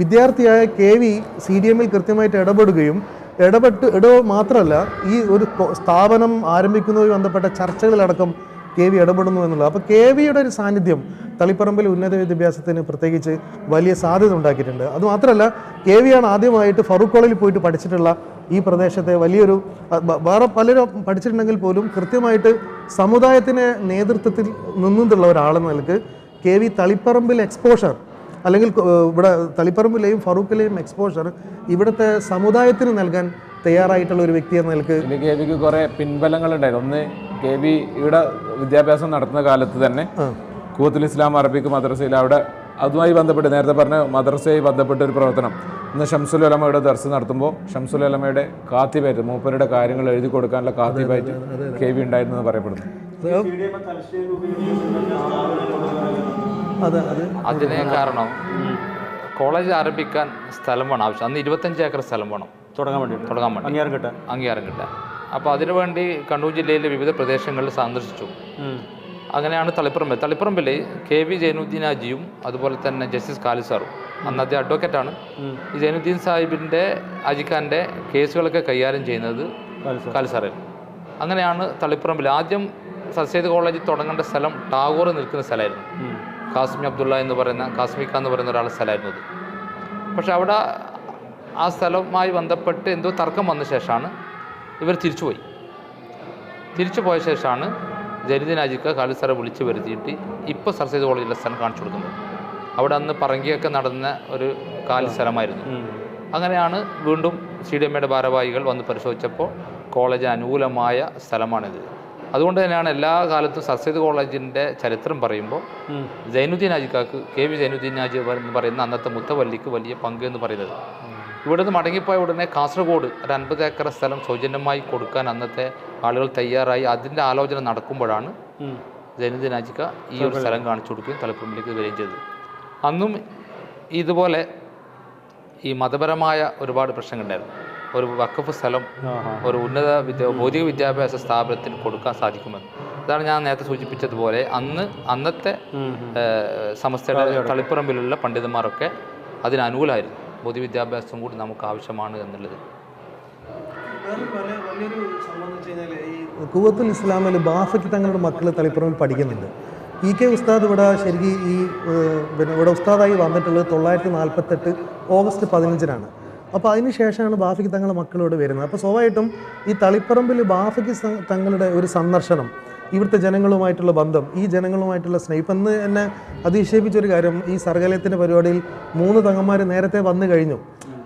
വിദ്യാർത്ഥിയായ കെ വി സി ഡി എമ്മിൽ കൃത്യമായിട്ട് ഇടപെടുകയും ഇടപെട്ട് ഇടവ് മാത്രമല്ല ഈ ഒരു സ്ഥാപനം ആരംഭിക്കുന്നതുമായി ബന്ധപ്പെട്ട ചർച്ചകളിലടക്കം കെ വി ഇടപെടുന്നു എന്നുള്ളത്. അപ്പോൾ കെ വിയുടെ ഒരു സാന്നിധ്യം തളിപ്പറമ്പിൽ ഉന്നത വിദ്യാഭ്യാസത്തിന് പ്രത്യേകിച്ച് വലിയ സാധ്യത ഉണ്ടാക്കിയിട്ടുണ്ട്. അതുമാത്രമല്ല കെ വിയാണ് ആദ്യമായിട്ട് ഫറൂഖ് കോളേജിൽ പോയിട്ട് പഠിച്ചിട്ടുള്ള ഈ പ്രദേശത്തെ വലിയൊരു വേറെ പലരും പഠിച്ചിട്ടുണ്ടെങ്കിൽ പോലും കൃത്യമായിട്ട് സമുദായത്തിന് നേതൃത്വത്തിൽ നിന്നുള്ള ഒരാളെന്ന നിലയ്ക്ക് കെ വി തളിപ്പറമ്പിൽ എക്സ്പോഷർ അല്ലെങ്കിൽ ഇവിടെ തളിപ്പറമ്പിലെയും ഫറൂഖിലെയും എക്സ്പോഷർ ഇവിടുത്തെ സമുദായത്തിന് നൽകാൻ തയ്യാറായിട്ടുള്ള ഒരു വ്യക്തി എന്ന നിലയ്ക്ക് ഇതിൽ കെ വിക്ക് കുറേ പിൻബലങ്ങളുണ്ടായിരുന്നു. ഒന്ന് കെ വി ഇവിടെ വിദ്യാഭ്യാസം നടത്തുന്ന കാലത്ത് തന്നെ കൂത്തുൽ ഇസ്ലാം അറബിക്ക് മദ്രസയിൽ അവിടെ അതുമായി ബന്ധപ്പെട്ട് നേരത്തെ പറഞ്ഞ മദ്രസയുമായി ബന്ധപ്പെട്ട ഒരു പ്രവർത്തനം. ഇന്ന് ഷംസുൽ ഉലമയുടെ ദർസ് നടത്തുമ്പോൾ ഷംസുൽ ഉലമയുടെ കാത്തിബായിട്ട് മൂപ്പരുടെ കാര്യങ്ങൾ എഴുതി കൊടുക്കാനുള്ള കാത്തിബായിട്ട് കെ വി ഉണ്ടായിരുന്നു എന്ന് പറയപ്പെടുന്നു. അതിനെ അത് അതിന് കാരണം കോളേജ് ആരംഭിക്കാൻ സ്ഥലം വേണം ആവശ്യം. അന്ന് ഇരുപത്തഞ്ച് ഏക്കർ സ്ഥലം വേണം. തുടങ്ങാൻ വേണ്ടി തുടങ്ങാൻ വേണ്ടി അംഗീകാരം കിട്ടാൻ. അംഗീകാരം കിട്ടാൻ. അപ്പോൾ അതിനുവേണ്ടി കണ്ണൂർ ജില്ലയിലെ വിവിധ പ്രദേശങ്ങളിൽ സന്ദർശിച്ചു. അങ്ങനെയാണ് തളിപ്പറമ്പിൽ തളിപ്പറമ്പിൽ കെ വി ജൈനുദ്ദീൻ ആജിയും അതുപോലെ തന്നെ ജസ്റ്റിസ് കാലി സാറും അന്ന് അദ്ദേഹം അഡ്വക്കേറ്റാണ് ഈ ജൈനുദ്ദീൻ സാഹിബിന്റെ അജിഖാന്റെ കേസുകളൊക്കെ കൈകാര്യം ചെയ്യുന്നത് കാലി സാറേ. അങ്ങനെയാണ് തളിപ്പറമ്പിൽ ആദ്യം സസ്യദ് കോളേജ് തുടങ്ങേണ്ട സ്ഥലം ടാഗോർ നിൽക്കുന്ന സ്ഥലമായിരുന്നു. കാസ്മി അബ്ദുള്ള എന്ന് പറയുന്ന കാസ്മിക്ക എന്ന് പറയുന്ന ഒരാളുടെ സ്ഥലമായിരുന്നു അത്. പക്ഷെ അവിടെ ആ സ്ഥലവുമായി ബന്ധപ്പെട്ട് എന്തോ തർക്കം വന്ന ശേഷമാണ് ഇവർ തിരിച്ചുപോയി. തിരിച്ചു പോയ ശേഷമാണ് ജനിദിൻ അജിക്ക ഖാലിദ് സാറെ വിളിച്ചു വരുത്തിയിട്ട് ഇപ്പോൾ സർസൈദ് കോളേജിലെ സ്ഥലം കാണിച്ചു കൊടുക്കുന്നത്. അവിടെ അന്ന് പറങ്കിയൊക്കെ നടന്ന ഒരു കാലി സ്ഥലമായിരുന്നു. അങ്ങനെയാണ് വീണ്ടും സി ഡി എമ്മയുടെ ഭാരവാഹികൾ വന്ന് പരിശോധിച്ചപ്പോൾ കോളേജ് അനുകൂലമായ സ്ഥലമാണിത്. അതുകൊണ്ട് തന്നെയാണ് എല്ലാ കാലത്തും സർസൈദ് കോളേജിന്റെ ചരിത്രം പറയുമ്പോൾ ജൈനുദ്ദീൻ ആജിക്കാക്ക് കെ വി ജൈനുദ്ദീൻ ഹാജി എന്ന് പറയുന്ന അന്നത്തെ മുത്തവല്ലിക്ക് വലിയ പങ്ക് എന്ന് പറയുന്നത്. ഇവിടുന്ന് മടങ്ങിപ്പോയ ഉടനെ കാസർഗോഡ് ഒരു അൻപത് ഏക്കർ സ്ഥലം സൗജന്യമായി കൊടുക്കാൻ അന്നത്തെ ആളുകൾ തയ്യാറായി. അതിന്റെ ആലോചന നടക്കുമ്പോഴാണ് ജനിത നാജിക്ക ഈ ഒരു സ്ഥലം കാണിച്ചു കൊടുക്കുകയും തലപ്പുമ്പിലേക്ക് വരികയും ചെയ്തത്. അന്നും ഇതുപോലെ ഈ മതപരമായ ഒരുപാട് പ്രശ്നങ്ങളുണ്ടായിരുന്നു ഒരു വക്കഫ് സ്ഥലം ഒരു ഉന്നത വിദ്യ ഭൗതിക വിദ്യാഭ്യാസ സ്ഥാപനത്തിന് കൊടുക്കാൻ സാധിക്കുമെന്ന്. അതാണ് ഞാൻ നേരത്തെ സൂചിപ്പിച്ചതുപോലെ അന്ന് അന്നത്തെ സമസ്തയുടെ തളിപ്പറമ്പിലുള്ള പണ്ഡിതന്മാരൊക്കെ അതിന് അനുകൂലമായിരുന്നു. ഭൗതിക വിദ്യാഭ്യാസം കൂടി നമുക്ക് ആവശ്യമാണ് എന്നുള്ളത് കുവത്തുൽ ഇസ്ലാമിൽ ബാഫയ്ക്ക് തങ്ങളുടെ മക്കൾ തളിപ്പുറമിൽ പഠിക്കുന്നുണ്ട്. ഇ കെ ഉസ്താദ് ഇവിടെ ശരിക്കും ഈ പിന്നെ ഇവിടെ ഉസ്താദായി വന്നിട്ടുള്ളത് തൊള്ളായിരത്തി നാൽപ്പത്തെട്ട് ഓഗസ്റ്റ് പതിനഞ്ചിനാണ്. അപ്പോൾ അതിന് ശേഷമാണ് ബാഫയ്ക്ക് തങ്ങളുടെ മക്കളോട് വരുന്നത്. അപ്പോൾ സ്വാഭാവികമായിട്ടും ഈ തളിപ്പറമ്പിൽ ബാഫയ്ക്ക് തങ്ങളുടെ ഒരു സന്ദർശനം ഇവിടുത്തെ ജനങ്ങളുമായിട്ടുള്ള ബന്ധം ഈ ജനങ്ങളുമായിട്ടുള്ള സ്നേഹം. ഇന്ന് എന്നെ അതിശയിപ്പിച്ചൊരു കാര്യം ഈ സർഗാലയത്തിന്റെ പരിപാടിയിൽ മൂന്ന് തങ്ങന്മാർ നേരത്തെ വന്നു കഴിഞ്ഞു.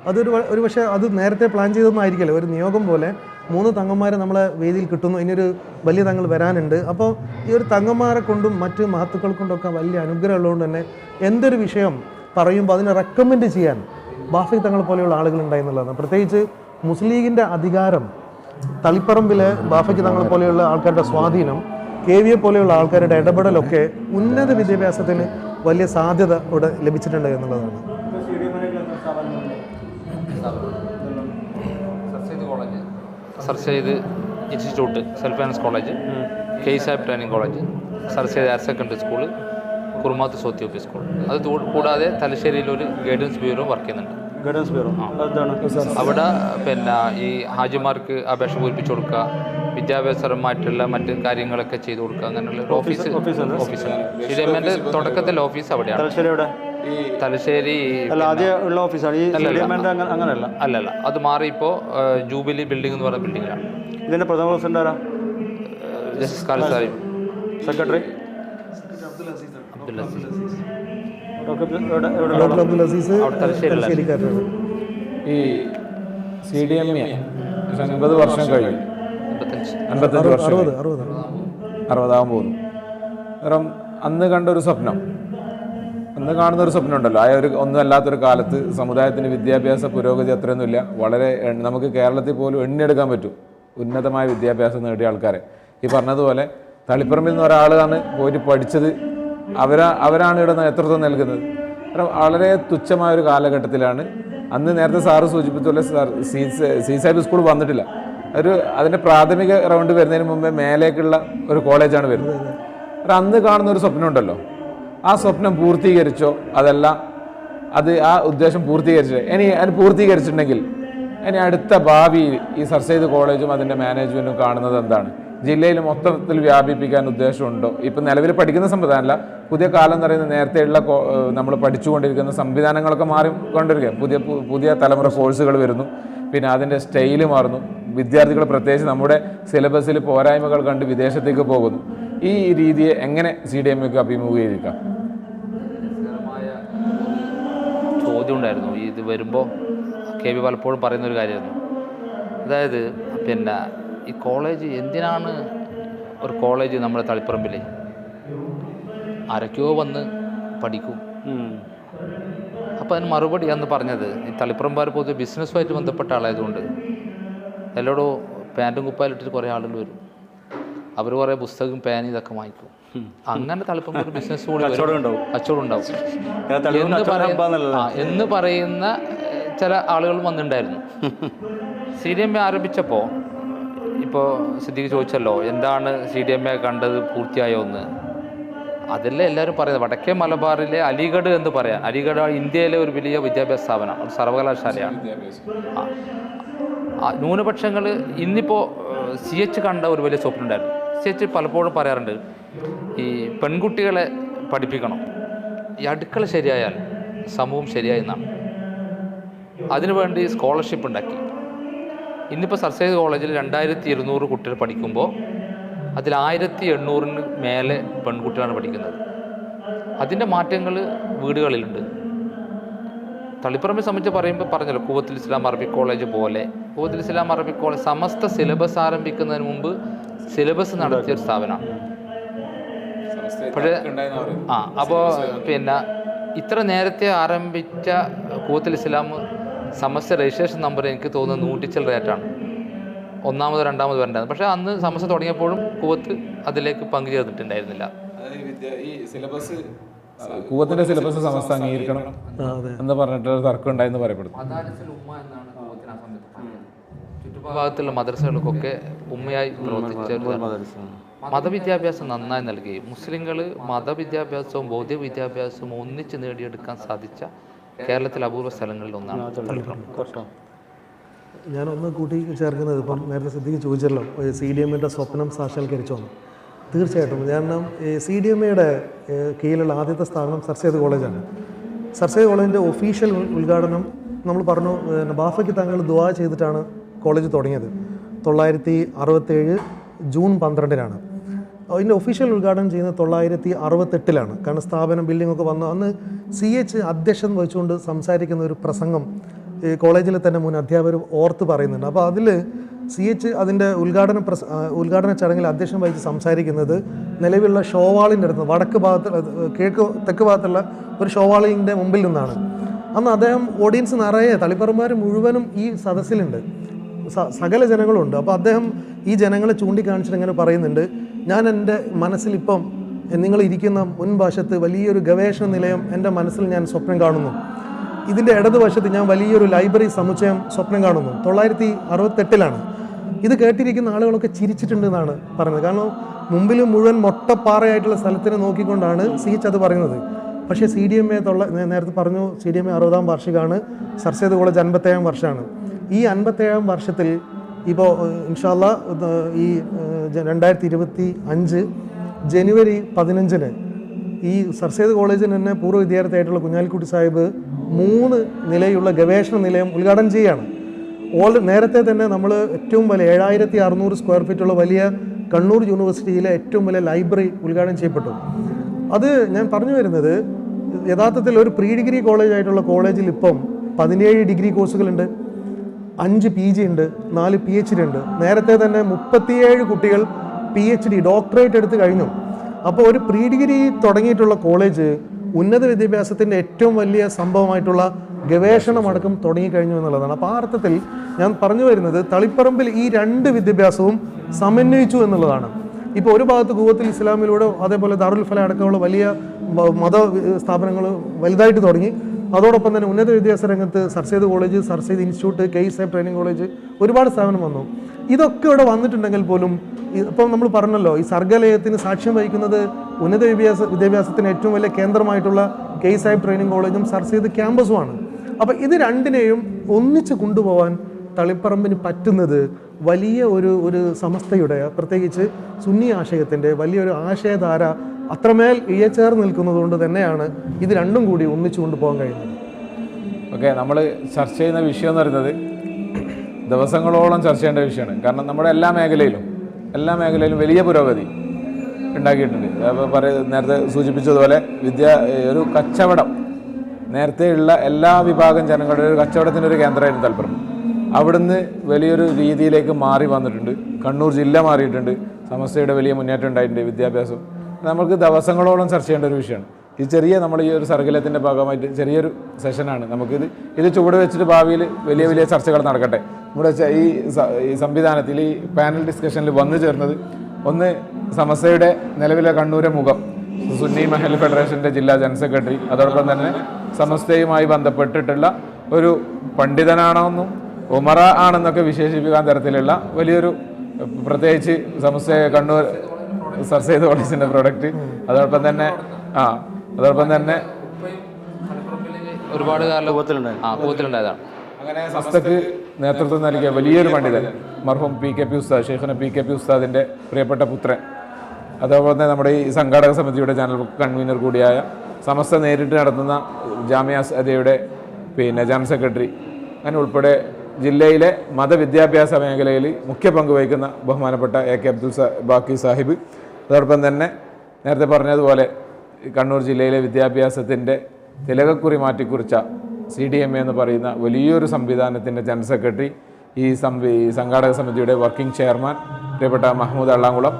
അതൊരു ഒരു പക്ഷേ അത് നേരത്തെ പ്ലാൻ ചെയ്തൊന്നും ആയിരിക്കില്ല ഒരു നിയോഗം പോലെ മൂന്ന് തങ്ങന്മാരെ നമ്മളെ വേദിയിൽ കിട്ടുന്നു. ഇനിയൊരു വലിയ തങ്ങൾ വരാനുണ്ട്. അപ്പോൾ ഈ ഒരു തങ്ങന്മാരെ കൊണ്ടും മറ്റ് മഹത്തുക്കൾ കൊണ്ടൊക്കെ വലിയ അനുഗ്രഹം ഉള്ളതുകൊണ്ട് തന്നെ എന്തൊരു വിഷയം പറയുമ്പോൾ അതിനെ റെക്കമെൻഡ് ചെയ്യാൻ ബാഫി തങ്ങൾ പോലെയുള്ള ആളുകൾ ഉണ്ടായി എന്നുള്ളതാണ്. പ്രത്യേകിച്ച് മുസ്ലിം ലീഗിന്റെ അധികാരം തളിപ്പറമ്പിലെ ബാഫയ്ക്ക് തങ്ങൾ പോലെയുള്ള ആൾക്കാരുടെ സ്വാധീനം കെ വി എ പോലെയുള്ള ആൾക്കാരുടെ ഇടപെടലൊക്കെ ഉന്നത വിദ്യാഭ്യാസത്തിന് വലിയ സാധ്യത ഇവിടെ ലഭിച്ചിട്ടുണ്ട് എന്നുള്ളതാണ്. Sir Syed institute self finance college K Saheb training college sir Syed higher secondary school Kurumath സോത്തി office school. അത് കൂടാതെ തലശ്ശേരിയിൽ ഒരു ഗൈഡൻസ് ബ്യൂറോ വർക്ക് ചെയ്യുന്നുണ്ട്. Guidance bureau. അതാണ് അവിടെ പിന്നെ ഈ ഹാജിമാർക്ക് അപേക്ഷ പൂരിപ്പിച്ചു കൊടുക്കുക വിദ്യാഭ്യാസപരമായിട്ടുള്ള മറ്റു കാര്യങ്ങളൊക്കെ ചെയ്തു കൊടുക്കുക അങ്ങനെയുള്ള ഓഫീസ് ഓഫീസ് ഷിഡേമന്റെ തുടക്കത്തിൽ ഓഫീസ് അവിടെയാണ്. തലശ്ശേരി ഉള്ള ഓഫീസാണ് അങ്ങനെയല്ല. അല്ലല്ല. അത് മാറി ഇപ്പോ ജൂബിലി ബിൽഡിംഗ് എന്ന് പറയുന്ന ബിൽഡിംഗിലാണ് ഇതിന്റെ പ്രഥമ പ്രസിഡന്റ് ആരാ justice Kali Sahib. Secretary Abdul Aziz doctor Abdul Aziz. ഈ സി ഡി എം എ. അൻപത് വർഷം കഴിഞ്ഞു. അൻപത്തഞ്ച് വർഷം അറുപതാകാൻ പോകുന്നു കാരണം അന്ന് കണ്ട ഒരു സ്വപ്നം അന്ന് കാണുന്ന ഒരു സ്വപ്നം ഉണ്ടല്ലോ ആ ഒരു ഒന്നും അല്ലാത്തൊരു കാലത്ത് സമുദായത്തിന് വിദ്യാഭ്യാസ പുരോഗതി അത്രയൊന്നുമില്ല വളരെ നമുക്ക് കേരളത്തിൽ പോലും എണ്ണിയെടുക്കാൻ പറ്റും ഉന്നതമായ വിദ്യാഭ്യാസം നേടിയ ആൾക്കാരെ ഈ പറഞ്ഞതുപോലെ തളിപ്പറമ്പിൽ നിന്ന് ഒരാളാണ് പോയിട്ട് പഠിച്ചത് അവരാ അവരാണ് ഇവിടെ നേതൃത്വം നൽകുന്നത് കാരണം വളരെ തുച്ഛമായ ഒരു കാലഘട്ടത്തിലാണ് അന്ന് നേരത്തെ സാറ് സൂചിപ്പിച്ച പോലെ sir C C Sahib school വന്നിട്ടില്ല ഒരു അതിന്റെ പ്രാഥമിക റൗണ്ട് വരുന്നതിന് മുമ്പേ മേലേക്കുള്ള ഒരു കോളേജാണ് വരുന്നത്. ഒരു അന്ന് കാണുന്ന ഒരു സ്വപ്നം ഉണ്ടല്ലോ ആ സ്വപ്നം പൂർത്തീകരിച്ചോ അതല്ല അത് ആ ഉദ്ദേശം പൂർത്തീകരിച്ചോ. ഇനി അത് പൂർത്തീകരിച്ചിട്ടുണ്ടെങ്കിൽ ഇനി അടുത്ത ഭാവി ഈ സർ സെയ്ദ് കോളേജും അതിന്റെ മാനേജ്മെന്റും കാണുന്നത് എന്താണ്? ജില്ലയിൽ മൊത്തത്തിൽ വ്യാപിപ്പിക്കാൻ ഉദ്ദേശമുണ്ടോ? ഇപ്പം നിലവിൽ പഠിക്കുന്ന സംവിധാനമല്ല. പുതിയ കാലം എന്ന് പറയുന്നത് നേരത്തെയുള്ള നമ്മൾ പഠിച്ചുകൊണ്ടിരിക്കുന്ന സംവിധാനങ്ങളൊക്കെ മാറിക്കൊണ്ടിരിക്കുക പുതിയ പുതിയ തലമുറ കോഴ്സുകൾ വരുന്നു. പിന്നെ അതിന്റെ സ്റ്റൈൽ മാറുന്നു. വിദ്യാർത്ഥികൾ പ്രത്യേകിച്ച് നമ്മുടെ സിലബസിൽ പോരായ്മകൾ കണ്ട് വിദേശത്തേക്ക് പോകുന്നു. ഈ രീതിയെ എങ്ങനെ സി ഡി എം എക്ക് അഭിമുഖീകരിക്കാം? ചോദ്യം ഉണ്ടായിരുന്നു. ഈ ഇത് വരുമ്പോൾ കെ വി പലപ്പോഴും പറയുന്ന ഒരു കാര്യമായിരുന്നു. അതായത് പിന്നെ ഈ കോളേജ് എന്തിനാണ് ഒരു കോളേജ് നമ്മുടെ തളിപ്പറമ്പിൽ ആരൊക്കെയോ വന്ന് പഠിക്കും. അപ്പോൾ അതിന് മറുപടി എന്ന് പറഞ്ഞത് ഈ തളിപ്പറമ്പാർ പൊതുവെ ബിസിനസ്സുമായിട്ട് ബന്ധപ്പെട്ട ആളായതുകൊണ്ട് എല്ലായിടവും പാന്റും കുപ്പായിലിട്ടിട്ട് കുറേ ആളുകൾ വരും. അവർ കുറേ പുസ്തകം പാൻ ഇതൊക്കെ വാങ്ങിക്കും. അങ്ങനെ തളിപ്പം ഒരു ബിസിനസ് കൂടി. കച്ചവടം ഉണ്ടാവും. എന്ന് പറയുന്ന ചില ആളുകൾ വന്നിട്ടുണ്ടായിരുന്നു. സി ഡി എം എ ആരംഭിച്ചപ്പോൾ ഇപ്പോൾ സിദ്ദിഖ് ചോദിച്ചല്ലോ എന്താണ് സി ഡി എം എ കണ്ടത് പൂർത്തിയായോ എന്ന്? അതെല്ലാം എല്ലാവരും പറയുന്നത്. വടക്കേ മലബാറിലെ അലിഗഡ് എന്ന് പറയാം. അലിഗഡ് ഇന്ത്യയിലെ ഒരു വലിയ വിദ്യാഭ്യാസ സ്ഥാപനമാണ് ഒരു സർവകലാശാലയാണ്. ന്യൂനപക്ഷങ്ങൾ ഇന്നിപ്പോൾ സി എച്ച് കണ്ട ഒരു വലിയ സ്വപ്നം ഉണ്ടായിരുന്നു സി എച്ച് പലപ്പോഴും പറയാറുണ്ട് ഈ പെൺകുട്ടികളെ പഠിപ്പിക്കണം. ഈ അടുക്കള ശരിയായാൽ സമൂഹം ശരിയായി എന്നാണ്. അതിനുവേണ്ടി സ്കോളർഷിപ്പ് ഉണ്ടാക്കി. ഇന്നിപ്പോൾ സർസൈസ് കോളേജിൽ രണ്ടായിരത്തി ഇരുന്നൂറ് കുട്ടികൾ പഠിക്കുമ്പോൾ അതിൽ ആയിരത്തി എണ്ണൂറിന് മേലെ പെൺകുട്ടികളാണ് പഠിക്കുന്നത്. അതിന്റെ മാറ്റങ്ങൾ വീടുകളിലുണ്ട്. തളിപ്പറമ്പെ സംബന്ധിച്ച് പറയുമ്പോൾ പറഞ്ഞല്ലോ കൂവത്തിൽ ഇസ്ലാം അറബിക് കോളേജ് പോലെ. കൂവത്തിൽ Islam Arabic college Samastha syllabus ആരംഭിക്കുന്നതിന് മുമ്പ് സിലബസ് നടത്തിയ ഒരു സ്ഥാപനമാണ്. പക്ഷേ ആ അപ്പോൾ പിന്നെ ഇത്ര നേരത്തെ ആരംഭിച്ച കൂവത്തിൽ ഇസ്ലാം സമസ്ത രജിസ്ട്രേഷൻ നമ്പർ എനിക്ക് തോന്നുന്നത് നൂറ്റിച്ചൽ റേറ്റാണ് ഒന്നാമത് രണ്ടാമത് വരേണ്ടത് പക്ഷേ അന്ന് സമസ്ത തുടങ്ങിയപ്പോഴും കൂവത്ത് അതിലേക്ക് പങ്കുചേർന്നിട്ടുണ്ടായിരുന്നില്ല ഈ സിലബസ് കൂവത്തിന്റെ സിലബസ് സമസ്ത അംഗീകരിക്കണം എന്ന് പറഞ്ഞിട്ട് തർക്കം ഉണ്ടായെന്ന് പറയപ്പെടുന്നു. ചുറ്റുഭാഗത്തുള്ള മദ്രസകൾക്കൊക്കെ ഉമ്മയായി പ്രവർത്തിച്ച ഒരു മതവിദ്യാഭ്യാസം നന്നായി നൽകി. മുസ്ലിങ്ങൾ മതവിദ്യാഭ്യാസവും ബൗദ്ധിക വിദ്യാഭ്യാസവും ഒന്നിച്ച് നേടിയെടുക്കാൻ സാധിച്ച കേരളത്തിലെ അപൂർവ സ്ഥലങ്ങളിൽ ഒന്നാണ്. തളിപ്പറമ്പ് ഞാനൊന്ന് കൂട്ടി ചേർക്കുന്നത് ഇപ്പം നേരത്തെ സിദ്ധിക്ക് ചോദിച്ചല്ലോ സി ഡി എമ്മിന്റെ സ്വപ്നം സാക്ഷാത്കരിച്ചോന്ന്. തീർച്ചയായിട്ടും. കാരണം സി ഡി എം എയുടെ കീഴിലുള്ള ആദ്യത്തെ സ്ഥാപനം സർ കോളേജാണ്. സർ സെയ്ദ് കോളേജിന്റെ ഒഫീഷ്യൽ ഉദ്ഘാടനം നമ്മൾ പറഞ്ഞു ബാഫയ്ക്ക് താങ്കൾ ദുവാ ചെയ്തിട്ടാണ് കോളേജ് തുടങ്ങിയത്. തൊള്ളായിരത്തി അറുപത്തേഴ് ജൂൺ പന്ത്രണ്ടിനാണ്. അതിന്റെ ഒഫീഷ്യൽ ഉദ്ഘാടനം ചെയ്യുന്നത് തൊള്ളായിരത്തി അറുപത്തെട്ടിലാണ് കാരണം സ്ഥാപനം ബിൽഡിംഗ് ഒക്കെ വന്നു. അന്ന് സി എച്ച് അധ്യക്ഷൻ വഹിച്ചുകൊണ്ട് സംസാരിക്കുന്ന ഒരു പ്രസംഗം ഈ കോളേജിലെ തന്നെ മുൻ അധ്യാപകർ ഓർത്ത് പറയുന്നുണ്ട്. അപ്പോൾ അതിൽ സി എച്ച് അതിന്റെ ഉദ്ഘാടന പ്രസ ഉദ്ഘാടന ചടങ്ങിൽ അധ്യക്ഷൻ വഹിച്ച് സംസാരിക്കുന്നത് നിലവിലുള്ള ഷോവാളിന്റെ അടുത്ത് വടക്ക് ഭാഗത്ത് കിഴക്ക് തെക്ക് ഭാഗത്തുള്ള ഒരു ഷോവാളിന്റെ മുമ്പിൽ നിന്നാണ്. അന്ന് അദ്ദേഹം ഓഡിയൻസ് നിറയെ തളിപ്പറമ്പാർ മുഴുവനും ഈ സദസ്സിലുണ്ട്. സകല ജനങ്ങളുണ്ട്. അപ്പോൾ അദ്ദേഹം ഈ ജനങ്ങളെ ചൂണ്ടിക്കാണിച്ചിട്ട് ഇങ്ങനെ പറയുന്നുണ്ട്. ഞാൻ എന്റെ മനസ്സിലിപ്പം നിങ്ങൾ ഇരിക്കുന്ന മുൻവശത്ത് വലിയൊരു ഗവേഷണ നിലയം എന്റെ മനസ്സിൽ ഞാൻ സ്വപ്നം കാണുന്നു. ഇതിന്റെ ഇടതുവശത്ത് ഞാൻ വലിയൊരു ലൈബ്രറി സമുച്ചയം സ്വപ്നം കാണുന്നു. തൊള്ളായിരത്തി അറുപത്തെട്ടിലാണ് ഇത് കേട്ടിരിക്കുന്ന ആളുകളൊക്കെ ചിരിച്ചിട്ടുണ്ട് എന്നാണ് പറഞ്ഞത് കാരണം മുമ്പിൽ മുഴുവൻ മൊട്ടപ്പാറയായിട്ടുള്ള സ്ഥലത്തിനെ നോക്കിക്കൊണ്ടാണ് സി എച്ച് അത് പറയുന്നത്. പക്ഷേ സി ഡി എം എ തൊള്ള നേരത്തെ പറഞ്ഞു സി ഡി എം എ അറുപതാം വാർഷികമാണ് സർ സെയ്ദ് കോളേജ് അൻപത്തേഴാം വർഷമാണ് ഈ അൻപത്തേഴാം വർഷത്തിൽ ഇപ്പോൾ ഇൻഷാല്ല ഈ രണ്ടായിരത്തി ഇരുപത്തി അഞ്ച് ജനുവരി പതിനഞ്ചിന് ഈ സർ സെയ്ദ് തന്നെ പൂർവ വിദ്യാർത്ഥിയായിട്ടുള്ള കുഞ്ഞാലിക്കുട്ടി സാഹിബ് മൂന്ന് നിലയുള്ള ഗവേഷണ നിലയം ഉദ്ഘാടനം ചെയ്യുകയാണ്. ഓൾ നേരത്തെ തന്നെ നമ്മൾ ഏറ്റവും വലിയ ഏഴായിരത്തി അറുന്നൂറ് സ്ക്വയർ ഫീറ്റുള്ള വലിയ കണ്ണൂർ യൂണിവേഴ്സിറ്റിയിലെ ഏറ്റവും വലിയ ലൈബ്രറി ഉദ്ഘാടനം ചെയ്യപ്പെട്ടു. അത് ഞാൻ പറഞ്ഞു വരുന്നത് യഥാർത്ഥത്തിൽ ഒരു പ്രീ ഡിഗ്രി കോളേജായിട്ടുള്ള കോളേജിൽ ഇപ്പം പതിനേഴ് ഡിഗ്രി കോഴ്സുകളുണ്ട് അഞ്ച് പി ജി ഉണ്ട് നാല് പി എച്ച് ഡി ഉണ്ട്. നേരത്തെ തന്നെ മുപ്പത്തിയേഴ് കുട്ടികൾ പി എച്ച് ഡി ഡോക്ടറേറ്റ് എടുത്ത് കഴിഞ്ഞു. അപ്പോൾ ഒരു പ്രീ ഡിഗ്രി തുടങ്ങിയിട്ടുള്ള കോളേജ് ഉന്നത വിദ്യാഭ്യാസത്തിന്റെ ഏറ്റവും വലിയ സംഭവമായിട്ടുള്ള ഗവേഷണമടക്കം തുടങ്ങിക്കഴിഞ്ഞു എന്നുള്ളതാണ്. അപ്പോൾ ആ അർത്ഥത്തിൽ ഞാൻ പറഞ്ഞു വരുന്നത് തളിപ്പറമ്പിൽ ഈ രണ്ട് വിദ്യാഭ്യാസവും സമന്വയിച്ചു എന്നുള്ളതാണ്. ഇപ്പോൾ ഒരു ഭാഗത്ത് കൂവത്തിൽ ഇസ്ലാമിലൂടെ അതേപോലെ ദാറുൽ ഫല അടക്കമുള്ള വലിയ മത സ്ഥാപനങ്ങൾ വലുതായിട്ട് തുടങ്ങി. അതോടൊപ്പം തന്നെ ഉന്നത വിദ്യാഭ്യാസ രംഗത്ത് sir Syed college sir Syed institute K Saheb training college ഒരുപാട് സ്ഥാപനം വന്നു. ഇതൊക്കെ ഇവിടെ വന്നിട്ടുണ്ടെങ്കിൽ പോലും ഇപ്പം നമ്മൾ പറഞ്ഞല്ലോ ഈ സർഗലയത്തിന് സാക്ഷ്യം വഹിക്കുന്നത് ഉന്നത വിദ്യാഭ്യാസ വിദ്യാഭ്യാസത്തിന് ഏറ്റവും വലിയ കേന്ദ്രമായിട്ടുള്ള കെ സാഹിബ് ട്രെയിനിങ് കോളേജും സർ സെയ്ദ് ക്യാമ്പസുമാണ്. അപ്പോൾ ഇത് രണ്ടിനെയും ഒന്നിച്ച് കൊണ്ടുപോകാൻ തളിപ്പറമ്പിന് പറ്റുന്നത് വലിയ ഒരു ഒരു സമസ്തയുടെ പ്രത്യേകിച്ച് സുന്നി ആശയത്തിന്റെ വലിയൊരു ആശയധാര അത്രമേൽ ഇഴച്ചേർന്ന് നിൽക്കുന്നത് കൊണ്ട് തന്നെയാണ് ഇത് രണ്ടും കൂടി ഒന്നിച്ചു കൊണ്ടുപോകാൻ കഴിയുന്നത്. ഓക്കെ നമ്മൾ ചർച്ച ചെയ്യുന്ന വിഷയം എന്ന് പറയുന്നത് ദിവസങ്ങളോളം ചർച്ച ചെയ്യേണ്ട വിഷയമാണ്. കാരണം നമ്മുടെ എല്ലാ മേഖലയിലും എല്ലാ മേഖലയിലും വലിയ പുരോഗതി ഉണ്ടാക്കിയിട്ടുണ്ട്. പറയ നേരത്തെ സൂചിപ്പിച്ചതുപോലെ വിദ്യ ഒരു കച്ചവടം. നേരത്തെയുള്ള എല്ലാ വിഭാഗം ജനങ്ങളുടെ ഒരു കച്ചവടത്തിന്റെ ഒരു കേന്ദ്രമായിരുന്നു തലപ്പുറം അവിടുന്ന് വലിയൊരു രീതിയിലേക്ക് മാറി വന്നിട്ടുണ്ട്. കണ്ണൂർ ജില്ല മാറിയിട്ടുണ്ട്. സമസ്തയുടെ വലിയ മുന്നേറ്റം ഉണ്ടായിട്ടുണ്ട് വിദ്യാഭ്യാസം. നമുക്ക് ദിവസങ്ങളോളം ചർച്ച ചെയ്യേണ്ട ഒരു വിഷയമാണ്. ഈ ചെറിയ നമ്മൾ ഈ ഒരു സർഗലത്തിന്റെ ഭാഗമായിട്ട് ചെറിയൊരു സെഷനാണ്. നമുക്കിത് ഇത് ചുവട് വെച്ചിട്ട് ഭാവിയിൽ വലിയ വലിയ ചർച്ചകൾ നടക്കട്ടെ. നമ്മുടെ ഈ ഈ സംവിധാനത്തിൽ ഈ പാനൽ ഡിസ്കഷനിൽ വന്നു ചേർന്നത് ഒന്ന് സമസ്തയുടെ നിലവിലെ കണ്ണൂരെ മുഖം സുന്നി മഹൽ ഫെഡറേഷന്റെ ജില്ലാ ജനറൽ സെക്രട്ടറി അതോടൊപ്പം തന്നെ സമസ്തയുമായി ബന്ധപ്പെട്ടിട്ടുള്ള ഒരു പണ്ഡിതനാണെന്നും ഉമറ ആണെന്നൊക്കെ വിശേഷിപ്പിക്കാൻ തരത്തിലുള്ള വലിയൊരു പ്രത്യേകിച്ച് സമസ്ത കണ്ണൂർ സർ സെയ്ത് കോളേജിന്റെ പ്രൊഡക്റ്റ് അതോടൊപ്പം തന്നെ ആ അതോടൊപ്പം തന്നെ ഒരുപാട് കാലം അങ്ങനെ സംസ്ഥക്ക് നേതൃത്വം നൽകിയ വലിയൊരു പണ്ഡിതൻ മർഹൂം പി കെ പി ഉസ്താദ് ഷെയ്ഖിന് പി കെ പി ഉസ്താദിന്റെ പ്രിയപ്പെട്ട പുത്രൻ. അതേപോലെ തന്നെ നമ്മുടെ ഈ സംഘാടക സമിതിയുടെ ചാനൽ കൺവീനർ കൂടിയായ സമസ്ത നേരിട്ട് നടത്തുന്ന ജാമ്യ സദയുടെ പിന്നെ ജനറൽ സെക്രട്ടറി അങ്ങനെ ഉൾപ്പെടെ ജില്ലയിലെ മതവിദ്യാഭ്യാസ മേഖലയിൽ മുഖ്യ പങ്ക് വഹിക്കുന്ന ബഹുമാനപ്പെട്ട എ കെ അബ്ദുൽ സാ ബാക്കി സാഹിബ്. അതോടൊപ്പം തന്നെ നേരത്തെ പറഞ്ഞതുപോലെ കണ്ണൂർ ജില്ലയിലെ വിദ്യാഭ്യാസത്തിന്റെ തിലകക്കുറി മാറ്റിക്കുറിച്ച സി ഡി എം എ എന്ന് പറയുന്ന വലിയൊരു സംവിധാനത്തിന്റെ ജനറൽ സെക്രട്ടറി ഈ സംവി സംഘാടക സമിതിയുടെ വർക്കിംഗ് ചെയർമാൻ പ്രിയപ്പെട്ട മഹമ്മൂദ് അള്ളാങ്കുളം.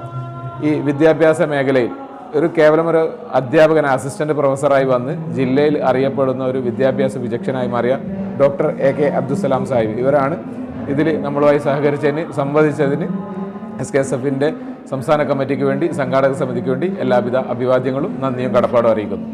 ഈ വിദ്യാഭ്യാസ മേഖലയിൽ ഒരു കേവലം ഒരു അധ്യാപകൻ അസിസ്റ്റന്റ് പ്രൊഫസറായി വന്ന് ജില്ലയിൽ അറിയപ്പെടുന്ന ഒരു വിദ്യാഭ്യാസ വിചക്ഷനായി മാറിയ doctor A K Abdussalam Sahib. ഇവരാണ് ഇതിൽ നമ്മളുമായി സഹകരിച്ചതിന് സംവദിച്ചതിന് എസ് കെ എസ് എഫിന്റെ സംസ്ഥാന കമ്മിറ്റിക്ക് വേണ്ടി സംഘാടക സമിതിക്ക് വേണ്ടി എല്ലാവിധ അഭിവാദ്യങ്ങളും നന്ദിയും കടപ്പാടും അറിയിക്കുന്നു.